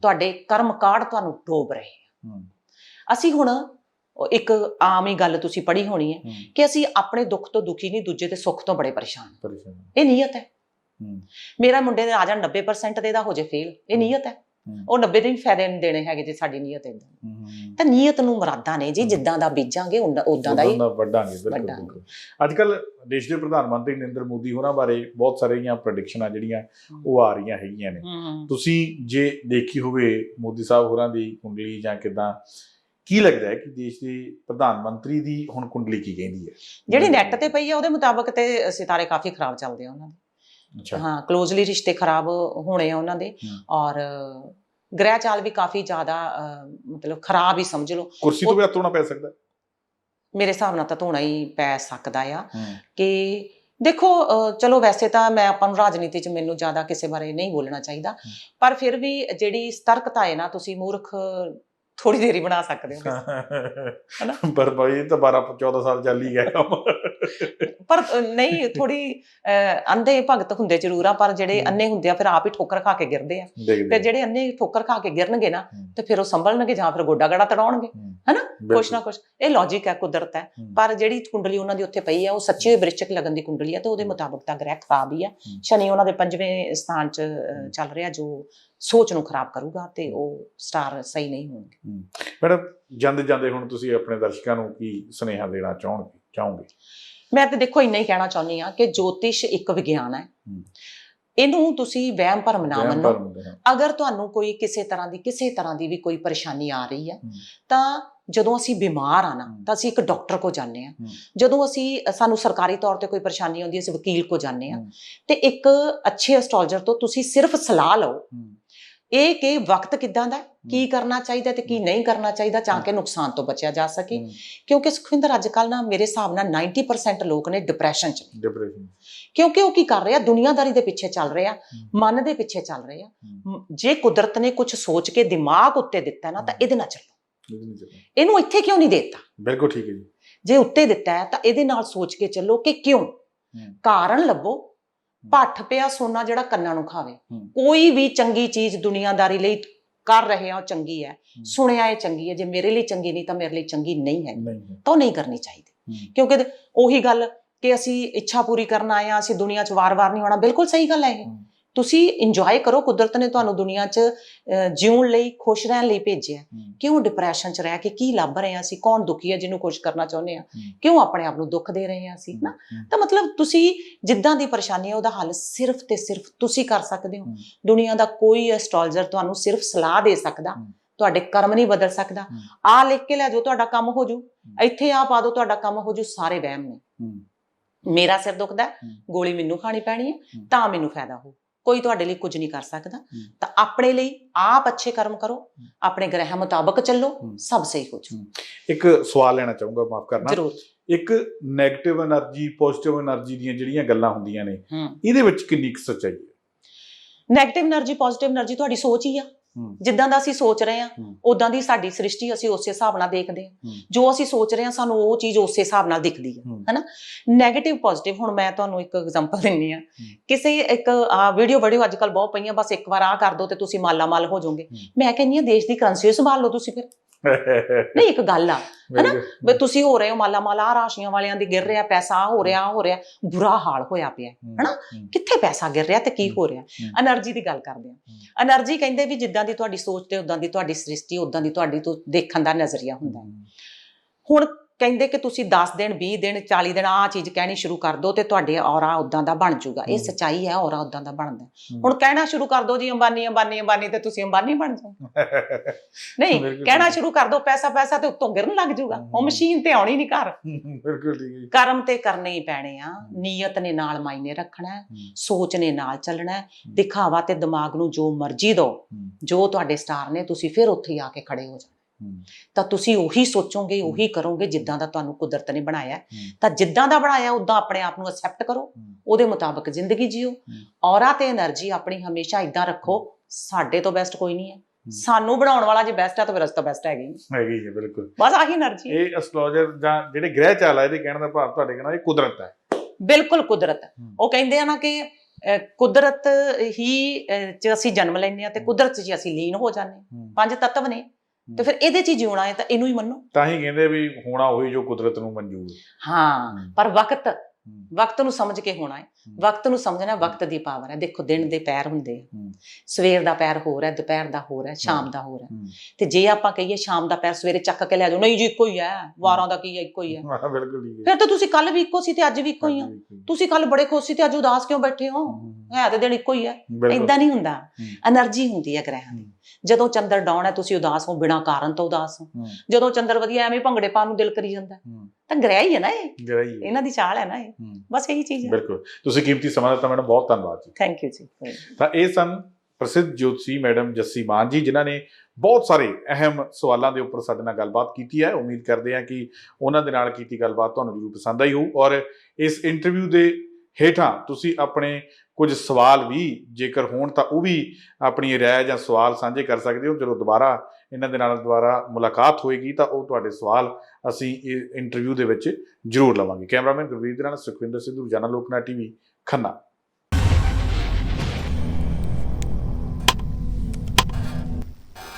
ਤੁਹਾਡੇ ਕਰਮ ਕਾੜ ਤੁਹਾਨੂੰ ਡੋਬ ਰਹੇ ਆ। ਅਸੀਂ ਹੁਣ ਇੱਕ ਆਮ ਹੀ ਗੱਲ ਤੁਸੀਂ ਪੜ੍ਹੀ ਹੋਣੀ ਹੈ ਕਿ ਅਸੀਂ ਆਪਣੇ ਦੁੱਖ ਤੋਂ ਦੁਖੀ ਨਹੀਂ ਦੂਜੇ ਦੇ ਸੁੱਖ ਤੋਂ ਬੜੇ ਪਰੇਸ਼ਾਨ। ਇਹ ਨੀਅਤ ਹੈ ਮੇਰਾ ਮੁੰਡੇ ਦੇ ਆ ਜਾਣ 90% ਦੇ ਦਾ ਹੋ ਜੇ ਫੇਲ ਇਹ। ਨੀਅਤ ਹੂੰ, ਉਹ 90 ਦੇ ਵੀ ਫਾਇਦੇ ਨਹੀਂ ਦੇਣੇ ਹੈਗੇ ਜੇ ਸਾਡੀ ਨੀਅਤ ਇਦਾਂ ਹੂੰ, ਹੂੰ। ਤਾਂ ਨੀਅਤ ਨੂੰ ਮੁਰਾਦਾਂ ਨੇ ਜੀ ਹੂੰ। ਜਿੱਦਾਂ ਦਾ ਬੀਜਾਂਗੇ ਉਦਾਂ ਦਾ ਹੀ ਵੱਡਾਂਗੇ ਬਿਲਕੁਲ ਅੱਜ ਕੱਲ ਦੇਸ਼ ਦੇ ਪ੍ਰਧਾਨ ਮੰਤਰੀ ਨਰਿੰਦਰ ਮੋਦੀ ਹੋਰਾਂ ਬਾਰੇ ਬਹੁਤ ਸਾਰੀਆਂ ਪ੍ਰੈਡਿਕਸ਼ਨਾਂ ਜਿਹੜੀਆਂ ਉਹ ਆ ਰਹੀਆਂ ਹੈਗੀਆਂ ਨੇ। ਹੂੰ। ਤੁਸੀਂ ਜੇ ਦੇਖੀ ਹੋਵੇ ਮੋਦੀ ਸਾਹਿਬ ਹੋਰਾਂ ਦੀ ਕੁੰਡਲੀ ਜਾਂ ਕਿਦਾਂ ਕੀ ਲੱਗਦਾ ਹੈ ਕਿ ਦੇਸ਼ ਦੇ ਪ੍ਰਧਾਨ ਮੰਤਰੀ ਦੀ ਹੁਣ ਕੁੰਡਲੀ ਕੀ ਕਹਿੰਦੀ ਹੈ? ਜਿਹੜੀ ਨੈਟ ਤੇ ਪਈ ਆ ਉਹਦੇ ਮੁਤਾਬਕ ਤੇ ਸਿਤਾਰੇ ਕਾਫੀ ਖਰਾਬ ਚੱਲਦੇ ਆ ਉਹਨਾਂ ਦੇ। ਹਾਂ ਕਲੋਜ਼ਲੀ ਰਿਸ਼ਤੇ ਖਰਾਬ ਹੋਣੇ ਆ ਉਹਨਾਂ ਦੇ। ਔਰ ਗ੍ਰਹਿ ਚਾਲ ਵੀ ਕਾਫੀ ਜ਼ਿਆਦਾ ਮਤਲਬ ਖਰਾਬ ਹੀ ਸਮਝ ਲਓ। ਕੁਰਸੀ ਤੋਂ ਵੀ ਹੱਥ ਪੈ ਸਕਦਾ? ਮੇਰੇ ਹਿਸਾਬ ਨਾਲ ਤਾਂ ਧੋਣਾ ਹੀ ਪੈ ਸਕਦਾ ਆ। ਕਿ ਦੇਖੋ ਚਲੋ ਵੈਸੇ ਤਾਂ ਮੈਂ ਆਪਾਂ ਨੂੰ ਰਾਜਨੀਤੀ 'ਚ ਮੈਨੂੰ ਜ਼ਿਆਦਾ ਕਿਸੇ ਬਾਰੇ ਨਹੀਂ ਬੋਲਣਾ ਚਾਹੀਦਾ। ਪਰ ਫਿਰ ਵੀ ਜਿਹੜੀ ਸਤਰਕਤਾ ਹੈ ਨਾ ਤੁਸੀਂ ਮੂਰਖ ਥੋੜੀ ਦੇਰੀ ਬਣਾ ਸਕਦੇ ਹੋ ਹਨਾ? ਪਰ ਭਾਈ ਇਹ ਤਾਂ 12 14 ਸਾਲ ਚੱਲ ਹੀ ਗਿਆ ਕੰਮ ਪਰ ਨਹੀਂ ਥੋੜੀ ਅੰਧੇ ਭਗਤ ਹੁੰਦੇ ਜ਼ਰੂਰ ਆ ਪਰ ਜਿਹੜੇ। ਅੰਨੇ ਹੁੰਦੇ ਆ ਫਿਰ ਆਪ ਹੀ ਠੋਕਰ ਖਾ ਕੇ ਗਿਰਦੇ ਆ ਤੇ ਜਿਹੜੇ ਅੰਨੇ ਠੋਕਰ ਖਾ ਕੇ ਗਿਰਨਗੇ ਨਾ। ਤੇ ਫਿਰ ਉਹ ਸੰਭਲਣਗੇ ਜਾਂ ਫਿਰ ਗੋਡਾ ਗੜਾ ਤੜਾਉਣਗੇ ਹਨਾ? ਕੁਛ ਨਾ ਕੁਛ ਇਹ ਲੌਜੀਕ ਹੈ ਕੁਦਰਤ ਹੈ। ਪਰ ਜਿਹੜੀ ਕੁੰਡਲੀ ਉਹਨਾਂ ਦੀ ਉੱਥੇ ਪਈ ਆ ਉਹ ਸੱਚੀ ਹੋਈ ਬ੍ਰਿਸ਼ਚਕ ਲਗਨ ਦੀ ਕੁੰਡਲੀ ਆ ਤੇ ਉਹਦੇ ਮੁਤਾਬਕ ਤਾਂ ਗ੍ਰਹਿ ਖਰਾਬ ਹੀ ਆ। ਸ਼ਨੀ ਉਹਨਾਂ ਦੇ ਪੰਜਵੇਂ ਸਥਾਨ 'ਚ। ਚੱਲ ਰਿਹਾ ਜੋ ਸੋਚ ਨੂੰ ਖਰਾਬ ਕਰੂਗਾ ਤੇ ਉਹ ਸਟਾਰ ਸਹੀ ਨਹੀਂ ਹੋਣਗੇ ਮੈਡਮ ਜਾਂਦੇ ਜਾਂਦੇ ਹੁਣ ਤੁਸੀਂ ਆਪਣੇ ਦਰਸ਼ਕਾਂ ਨੂੰ ਕੀ ਸੁਨੇਹਾ ਦੇਣਾ ਚਾਹੋਗੇ ਚਾਹੋਗੇ ਮੈਂ ਤੇ ਦੇਖੋ ਇੰਨਾ ਹੀ ਕਹਿਣਾ ਚਾਹੁੰਦੀ ਆ ਕਿ ਜੋਤਿਸ਼ ਇੱਕ ਵਿਗਿਆਨ ਹੈ। ਇਹਨੂੰ ਤੁਸੀਂ ਵਹਿਮ ਭਰਮ ਨਾ ਮੰਨੋ। ਅਗਰ ਤੁਹਾਨੂੰ ਕੋਈ ਕਿਸੇ ਤਰ੍ਹਾਂ ਦੀ ਕਿਸੇ ਤਰ੍ਹਾਂ ਦੀ ਵੀ ਕੋਈ ਪਰੇਸ਼ਾਨੀ ਆ ਰਹੀ ਹੈ। ਤਾਂ ਜਦੋਂ ਅਸੀਂ ਬਿਮਾਰ ਆ ਨਾ। ਤਾਂ ਅਸੀਂ ਇੱਕ ਡਾਕਟਰ ਕੋ ਜਾਂਦੇ ਆ। ਜਦੋਂ ਅਸੀਂ ਸਾਨੂੰ ਸਰਕਾਰੀ ਤੌਰ ਤੇ ਕੋਈ ਪਰੇਸ਼ਾਨੀ ਆਉਂਦੀ ਹੈ ਅਸੀਂ ਵਕੀਲ ਕੋ ਜਾਂਦੇ ਆ। ਤੇ ਇੱਕ ਅੱਛੇ ਐਸਟ੍ਰੋਲੋਜਰ ਤੋਂ ਤੁਸੀਂ ਸਿਰਫ ਸਲਾਹ ਲਓ ਇਹ ਕਿ ਵਕਤ ਕਿਦਾਂ ਦਾ ਕੀ ਕਰਨਾ ਚਾਹੀਦਾ ਤੇ ਕੀ ਨਹੀਂ ਕਰਨਾ ਚਾਹੀਦਾ ਤਾਂ ਕਿ ਨੁਕਸਾਨ ਤੋਂ ਬਚਿਆ ਜਾ ਸਕੇ। ਕਿਉਂਕਿ ਸੁਖਵਿੰਦਰ ਅੱਜ ਕੱਲ ਨਾ ਮੇਰੇ ਹਿਸਾਬ ਨਾਲ 90% ਲੋਕ ਨੇ ਡਿਪਰੈਸ਼ਨ ਚ। ਡਿਪਰੈਸ਼ਨ ਕਿਉਂਕਿ ਉਹ ਕੀ ਕਰ ਰਹੇ? ਆ ਦੁਨੀਆਦਾਰੀ ਦੇ ਪਿੱਛੇ ਚੱਲ ਰਹੇ ਆ ਮਨ ਦੇ ਪਿੱਛੇ ਚੱਲ ਰਹੇ। ਆ ਜੇ ਕੁਦਰਤ ਨੇ ਕੁਝ ਸੋਚ ਕੇ ਦਿਮਾਗ ਉੱਤੇ ਦਿੱਤਾ ਨਾ ਤਾਂ ਇਹਦੇ ਨਾਲ ਚੱਲੋ। ਇਹਨੂੰ ਇੱਥੇ ਕਿਉਂ ਨਹੀਂ ਦਿੱਤਾ? ਬਿਲਕੁਲ ਠੀਕ ਹੈ ਜੀ। ਜੇ ਉੱਤੇ ਦਿੱਤਾ ਹੈ ਤਾਂ ਇਹਦੇ ਨਾਲ ਸੋਚ ਕੇ ਚੱਲੋ ਕਿ ਕਿਉਂ। ਕਾਰਨ ਲੱਭੋ। ਪੱਠ ਪਿਆ ਸੋਨਾ ਜਿਹੜਾ ਕੰਨਾਂ ਨੂੰ ਖਾਵੇ। ਕੋਈ ਵੀ ਚੰਗੀ ਚੀਜ਼ ਦੁਨੀਆਦਾਰੀ ਲਈ ਕਰ ਰਹੇ ਆ ਉਹ ਚੰਗੀ ਹੈ। ਸੁਣਿਆ ਇਹ ਚੰਗੀ ਹੈ ਜੇ ਮੇਰੇ ਲਈ ਚੰਗੀ ਨਹੀਂ ਤਾਂ ਮੇਰੇ ਲਈ ਚੰਗੀ ਨਹੀਂ ਹੈ ਤਾਂ ਨਹੀਂ ਕਰਨੀ ਚਾਹੀਦੀ। ਕਿਉਂਕਿ ਉਹੀ ਗੱਲ ਕਿ ਅਸੀਂ ਇੱਛਾ ਪੂਰੀ ਕਰਨ ਆਏ ਆ ਅਸੀਂ ਦੁਨੀਆ 'ਚ ਵਾਰ-ਵਾਰ ਨਹੀਂ ਆਉਣਾ ਬਿਲਕੁਲ ਸਹੀ ਗੱਲ ਹੈ ਇਹ। ਤੁਸੀਂ ਇੰਜੋਏ ਕਰੋ ਕੁਦਰਤ ਨੇ ਤੁਹਾਨੂੰ ਦੁਨੀਆ 'ਚ ਜਿਉਣ ਲਈ ਖੁਸ਼ ਰਹਿਣ ਲਈ ਭੇਜਿਆ। ਕਿਉਂ ਡਿਪਰੈਸ਼ਨ 'ਚ ਰਹਿ ਕੇ ਕੀ ਲੱਭ ਰਹੇ ਆ ਅਸੀਂ ਕੌਣ ਦੁਖੀ ਹੈ ਜਿਹਨੂੰ ਖੁਸ਼ ਕਰਨਾ ਚਾਹੁੰਦੇ ਆ। ਕਿਉਂ ਆਪਣੇ ਆਪ ਨੂੰ ਦੁੱਖ ਦੇ ਰਹੇ ਆ ਅਸੀਂ ਨਾ। ਤਾਂ ਮਤਲਬ ਤੁਸੀਂ ਜਿੱਦਾਂ ਦੀ ਪਰੇਸ਼ਾਨੀ ਹੈ ਉਹਦਾ ਹੱਲ ਸਿਰਫ ਤੇ ਸਿਰਫ ਤੁਸੀਂ ਕਰ ਸਕਦੇ ਹੋ। ਦੁਨੀਆ ਦਾ ਕੋਈ ਐਸਟ੍ਰੋਲੋਜਰ ਤੁਹਾਨੂੰ ਸਿਰਫ ਸਲਾਹ ਦੇ ਸਕਦਾ। ਤੁਹਾਡੇ ਕਰਮ ਨਹੀਂ ਬਦਲ ਸਕਦਾ। ਆ ਲਿਖ ਕੇ ਲੈ ਜਾਓ ਤੁਹਾਡਾ ਕੰਮ ਹੋ ਜੂ ਇੱਥੇ ਆ ਪਾ ਦਿਓ ਤੁਹਾਡਾ ਕੰਮ ਹੋ ਜੂ ਸਾਰੇ ਵਹਿਮ ਨੇ। ਮੇਰਾ ਸਿਰ ਦੁਖਦਾ। ਗੋਲੀ ਮੈਨੂੰ ਖਾਣੀ ਪੈਣੀ ਹੈ ਹੂੰ। ਤਾਂ ਮੈਨੂੰ ਫਾਇਦਾ ਹੋ ਕੋਈ ਤੁਹਾਡੇ ਲਈ ਕੁਝ ਨਹੀਂ ਕਰ ਸਕਦਾ। ਤਾਂ ਆਪਣੇ ਲਈ ਆਪ ਅੱਛੇ ਕਰਮ ਕਰੋ ਆਪਣੇ ਗ੍ਰਹਿ ਮੁਤਾਬਕ ਚੱਲੋ ਸਭ ਸਹੀ ਹੋ ਜੂ ਇੱਕ ਸਵਾਲ ਲੈਣਾ ਚਾਹੂੰਗਾ ਮਾਫ ਕਰਨਾ। ਜ਼ਰੂਰ। ਇੱਕ 네ਗੇਟਿਵ એનર્ਜੀ ਪੋਜ਼ਿਟਿਵ એનર્ਜੀ ਦੀਆਂ ਜਿਹੜੀਆਂ ਗੱਲਾਂ ਹੁੰਦੀਆਂ ਨੇ ਇਹਦੇ ਵਿੱਚ ਕਿੰਨੀ ਕੁ ਸੱਚਾਈ ਹੈ? 네ਗੇਟਿਵ એનર્ਜੀ ਪੋਜ਼ਿਟਿਵ એનર્ਜੀ ਤੁਹਾਡੀ ਸੋਚ ਹੀ ਆ। ਜਿੱਦਾਂ ਦਾ ਅਸੀਂ ਸੋਚ ਰਹੇ ਹਾਂ। ਉਦਾਂ ਦੀ ਸਾਡੀ ਸ੍ਰਿਸ਼ਟੀ ਅਸੀਂ ਉਸੇ ਹਿਸਾਬ ਨਾਲ ਦੇਖਦੇ ਹਾਂ। ਜੋ ਅਸੀਂ ਸੋਚ ਰਹੇ ਹਾਂ ਸਾਨੂੰ ਉਹ ਚੀਜ਼ ਉਸੇ ਹਿਸਾਬ ਨਾਲ ਦਿਖਦੀ ਹੈ। ਹੈਨਾ 네ਗੇਟਿਵ ਪੋਜ਼ਿਟਿਵ ਹੁਣ ਮੈਂ ਤੁਹਾਨੂੰ ਇੱਕ ਐਗਜ਼ਾਮਪਲ ਦਿੰਨੀ ਆ ਕਿਸੇ ਇੱਕ ਵੀਡੀਓ ਵੀਡੀਓ ਅੱਜ ਕੱਲ ਬਹੁਤ ਪਈਆਂ ਬਸ ਇੱਕ ਵਾਰ ਆ ਕਰ ਦੋ ਤੇ ਤੁਸੀਂ ਮਾਲਾ ਮਾਲ ਹੋ ਜਾਓਗੇ। ਮੈਂ ਕਹਿੰਨੀ ਆ ਦੇਸ਼ ਦੀ ਕਰੰਸੀ ਸੰਭਾਲ ਲਓ ਤੁਸੀਂ ਫਿਰ ਨਹੀਂ ਇੱਕ ਗੱਲ ਆ। ਹੈਨਾ? ਵੀ ਤੁਸੀਂ ਹੋ ਰਹੇ ਹੋ ਮਾਲਾ ਮਾਲਾ ਆ ਰਾਸ਼ੀਆਂ ਵਾਲਿਆਂ ਦੀ ਗਿਰ ਰਿਹਾ ਪੈਸਾ ਹੋ ਰਿਹਾ ਹੋ ਰਿਹਾ ਬੁਰਾ ਹਾਲ ਹੋਇਆ ਪਿਆ। ਹੈਨਾ? ਕਿੱਥੇ ਪੈਸਾ ਗਿਰ ਰਿਹਾ ਤੇ ਕੀ ਹੋ ਰਿਹਾ? એનર્ਜੀ ਦੀ ਗੱਲ ਕਰਦੇ ਆ। એનર્ਜੀ ਕਹਿੰਦੇ ਵੀ ਜਿੱਦਾਂ ਦੀ ਤੁਹਾਡੀ ਸੋਚ ਤੇ ਉਦਾਂ ਦੀ ਤੁਹਾਡੀ ਸ੍ਰਿਸ਼ਟੀ ਉਦਾਂ ਦੀ ਤੁਹਾਡੀ ਤੋਂ ਦੇਖਣ ਦਾ ਨਜ਼ਰੀਆ ਹੁੰਦਾ। ਹੁਣ ਕਹਿੰਦੇ ਕਿ ਤੁਸੀਂ 10 ਦਿਨ 20 ਦਿਨ 40 ਦਿਨ ਆਹ ਚੀਜ਼ ਕਹਿਣੀ ਸ਼ੁਰੂ ਕਰ ਦਿਓ ਤੇ ਤੁਹਾਡੇ ਔਰਾ ਉਦਾਂ ਦਾ ਬਣ ਜਾਊਗਾ ਇਹ। ਸੱਚਾਈ ਹੈ ਔਰਾ ਉਦਾਂ ਦਾ ਬਣਦਾ। ਹੁਣ ਕਹਿਣਾ ਸ਼ੁਰੂ ਕਰ ਦਿਓ ਜੀ ਅੰਬਾਨੀ ਅੰਬਾਨੀ ਅੰਬਾਨੀ ਤੇ ਤੁਸੀਂ ਅੰਬਾਨੀ ਬਣ ਜਾਓ ਨਹੀਂ ਕਹਿਣਾ। ਸ਼ੁਰੂ ਕਰ ਦਿਓ ਪੈਸਾ ਪੈਸਾ ਤੇ ਉੱਤੋਂ ਗਿਰਨ ਲੱਗ ਜਾਊਗਾ ਉਹ। ਮਸ਼ੀਨ ਤੇ ਆਉਣੀ ਨਹੀਂ ਘਰ ਬਿਲਕੁਲ ਠੀਕ ਹੈ। ਕਰਮ ਤੇ ਕਰਨੇ ਹੀ ਪੈਣੇ ਆ ਨੀਅਤ ਨੇ ਨਾਲ ਮਾਇਨੇ ਰੱਖਣਾ। ਸੋਚ ਨੇ ਨਾਲ ਚੱਲਣਾ ਦਿਖਾਵਾ ਤੇ ਦਿਮਾਗ ਨੂੰ ਜੋ ਮਰਜ਼ੀ ਦਿਓ ਹੂੰ। ਜੋ ਤੁਹਾਡੇ ਸਟਾਰ ਨੇ ਤੁਸੀਂ ਫਿਰ ਉੱਥੇ ਆ ਕੇ ਖੜੇ ਹੋ ਹੂੰ। ਤਾਂ ਤੁਸੀਂ ਉਹੀ ਸੋਚੋਗੇ ਉਹੀ ਕਰੋਗੇ ਜਿੱਦਾਂ ਦਾ ਤੁਹਾਨੂੰ ਕੁਦਰਤ ਨੇ ਬਣਾਇਆ ਤਾਂ ਜਿੱਦਾਂ ਦਾ ਬਣਾਇਆ ਉਦਾਂ ਆਪਣੇ ਆਪ ਨੂੰ ਅਕਸੈਪਟ ਕਰੋ। ਉਹਦੇ ਮੁਤਾਬਕ ਜ਼ਿੰਦਗੀ ਜੀਓ। ਔਰਾ ਤੇ એનર્ਜੀ ਆਪਣੀ ਹਮੇਸ਼ਾ ਇਦਾਂ ਰੱਖੋ ਸਾਡੇ ਤੋਂ ਬੈਸਟ ਕੋਈ ਨਹੀਂ ਹੈ। ਸਾਨੂੰ ਬਣਾਉਣ ਵਾਲਾ ਜੇ ਬੈਸਟ ਹੈ ਤਾਂ ਫਿਰ ਬੈਸਟ ਹੈਗੀ ਹੈਗੀ ਜੀ ਬਿਲਕੁਲ। ਬਸ ਆਹੀ એનર્ਜੀ ਇਹ ਐਸਟ੍ਰੋਲੋਜਰ ਜਾਂ ਜਿਹੜੇ ਗ੍ਰਹਿ ਚਾਲ ਆ ਇਹਦੇ ਕਹਿਣ ਦਾ ਭਾਵ ਤੁਹਾਡੇ ਕਹਿਣਾ ਇਹ ਕੁਦਰਤ ਹੈ। ਬਿਲਕੁਲ ਕੁਦਰਤ ਉਹ ਕਹਿੰਦੇ ਆ ਨਾ ਕਿ ਕੁਦਰਤ ਹੀ ਚ ਅਸੀਂ ਜਨਮ ਲੈਂਦੇ ਆ ਤੇ ਕੁਦਰਤ 'ਚ ਅਸੀਂ ਲੀਨ ਹੋ ਜਾਂਦੇ ਪੰਜ ਤੱਤਵ ਨੇ। ਤੇ ਫਿਰ ਇਹਦੇ 'ਚ ਹੀ ਜਿਉਣਾ ਹੈ ਤਾਂ ਇਹਨੂੰ ਹੀ ਮੰਨੋ। ਤਾਂ ਹੀ ਕਹਿੰਦੇ ਵੀ ਹੋਣਾ ਉਹੀ ਜੋ ਕੁਦਰਤ ਨੂੰ ਮਨਜ਼ੂਰ ਹਾਂ। ਪਰ ਵਕਤ ਵਕਤ ਨੂੰ ਸਮਝ ਕੇ ਹੋਣਾ ਹੈ। ਵਕਤ ਨੂੰ ਸਮਝਣਾ ਵਕਤ ਦੀ ਪਾਵਰ ਹੈ। ਦੇਖੋ ਦਿਨ ਦੇ ਪੈਰ ਹੁੰਦੇ ਸਵੇਰ ਦਾ ਪੈਰ ਹੋਰ ਹੈ ਦੁਪਹਿਰ ਦਾ ਹੋਰ ਹੈ ਸ਼ਾਮ ਦਾ ਹੋਰ ਹੈ। ਤੇ ਜੇ ਆਪਾਂ ਕਹੀਏ ਸ਼ਾਮ ਦਾ ਪੈਰ ਸਵੇਰੇ ਚੱਕ ਕੇ ਲੈ ਜਾਓ ਨਹੀਂ ਜੀ ਇੱਕੋ ਹੀ ਹੈ। ਵਾਰਾਂ ਦਾ ਕੀ ਹੈ ਇੱਕੋ ਹੀ ਹੈ। ਬਿਲਕੁਲ ਫਿਰ ਤਾਂ ਤੁਸੀਂ ਕੱਲ ਵੀ ਇੱਕੋ ਸੀ ਤੇ ਅੱਜ ਵੀ ਇੱਕੋ ਹੀ ਆ। ਤੁਸੀਂ ਕੱਲ ਬੜੇ ਖੁਸ਼ ਸੀ ਤੇ ਅੱਜ ਉਦਾਸ ਕਿਉਂ ਬੈਠੇ ਹੋ? ਹੈ। ਤੇ ਦਿਨ ਇੱਕੋ ਹੀ ਹੈ। ਇਦਾਂ ਨਹੀਂ ਹੁੰਦਾ। એનર્ਜੀ ਹੁੰਦੀ ਹੈ ਗ੍ਰਹਿਾਂ ਦੀ। ਜਦੋਂ ਚੰਦਰ ਡਾਊਨ ਹੈ ਤੁਸੀਂ ਉਦਾਸ ਹੋ ਬਿਨਾਂ ਕਾਰਨ ਤੋਂ ਉਦਾਸ ਹੋ। ਜਦੋਂ ਚੰਦਰ ਵਧੀਆ ਐਵੇਂ ਭੰਗੜੇ ਪਾਉਣ ਨੂੰ ਦਿਲ ਕਰੀ ਜਾਂਦਾ। ਤਾਂ ਗ੍ਰਹਿ ਹੀ ਹੈ ਨਾ ਇਹ। ਜਿਹੜਾ ਹੀ। ਇਹਨਾਂ ਦੀ ਚਾਲ ਹੈ ਨਾ ਇਹ। ਬਸ ਇਹੀ ਚੀਜ਼ ਹੈ। ਬਿਲਕੁਲ। ਤੁਸੀਂ ਕੀਮਤੀ ਸਮਾਂ ਦਿੱਤਾ ਮੈਡਮ ਬਹੁਤ ਧੰਨਵਾਦ ਜੀ। ਥੈਂਕ ਯੂ ਜੀ। ਤਾਂ ਇਹ ਸਨ ਪ੍ਰਸਿੱਧ ਜੋਤਸ਼ੀ ਮੈਡਮ ਜੱਸੀ ਮਾਨ ਜੀ ਜਿਨ੍ਹਾਂ ਨੇ ਬਹੁਤ ਸਾਰੇ ਅਹਿਮ ਸਵਾਲਾਂ ਦੇ ਉੱਪਰ ਸਾਡੇ ਨਾਲ ਗੱਲਬਾਤ ਕੀਤੀ ਹੈ। ਉਮੀਦ ਕਰਦੇ ਹਾਂ ਕਿ ਉਹਨਾਂ ਦੇ ਨਾਲ ਕੀਤੀ ਗੱਲਬਾਤ ਤੁਹਾਨੂੰ ਜ਼ਰੂਰ ਪਸੰਦ ਆਈ ਹੋਊ। ਔਰ ਇਸ ਇੰਟਰਵਿਊ ਦੇ ਹੇਠਾਂ ਤੁਸੀਂ ਆਪਣੇ ਕੁਝ ਸਵਾਲ ਵੀ ਜੇਕਰ ਹੋਣ ਤਾਂ ਉਹ ਵੀ ਆਪਣੀ ਰਾਏ ਜਾਂ ਸਵਾਲ ਸਾਂਝੇ ਕਰ ਸਕਦੇ ਹੋ। ਜਦੋਂ ਦੁਬਾਰਾ ਇਹਨਾਂ ਦੇ ਨਾਲ ਦੁਬਾਰਾ ਮੁਲਾਕਾਤ ਹੋਏਗੀ ਤਾਂ ਉਹ ਤੁਹਾਡੇ ਸਵਾਲ ਅਸੀਂ ਇਹ ਇੰਟਰਵਿਊ ਦੇ ਵਿੱਚ ਜ਼ਰੂਰ ਲਵਾਂਗੇ। ਕੈਮਰਾਮੈਨ ਗੁਰਵੀਰ ਦੇ ਨਾਲ ਸੁਖਵਿੰਦਰ ਸਿੱਧੂ, ਰੋਜ਼ਾਨਾ ਲੋਕਨਾ ਟੀਵੀ, ਖੰਨਾ।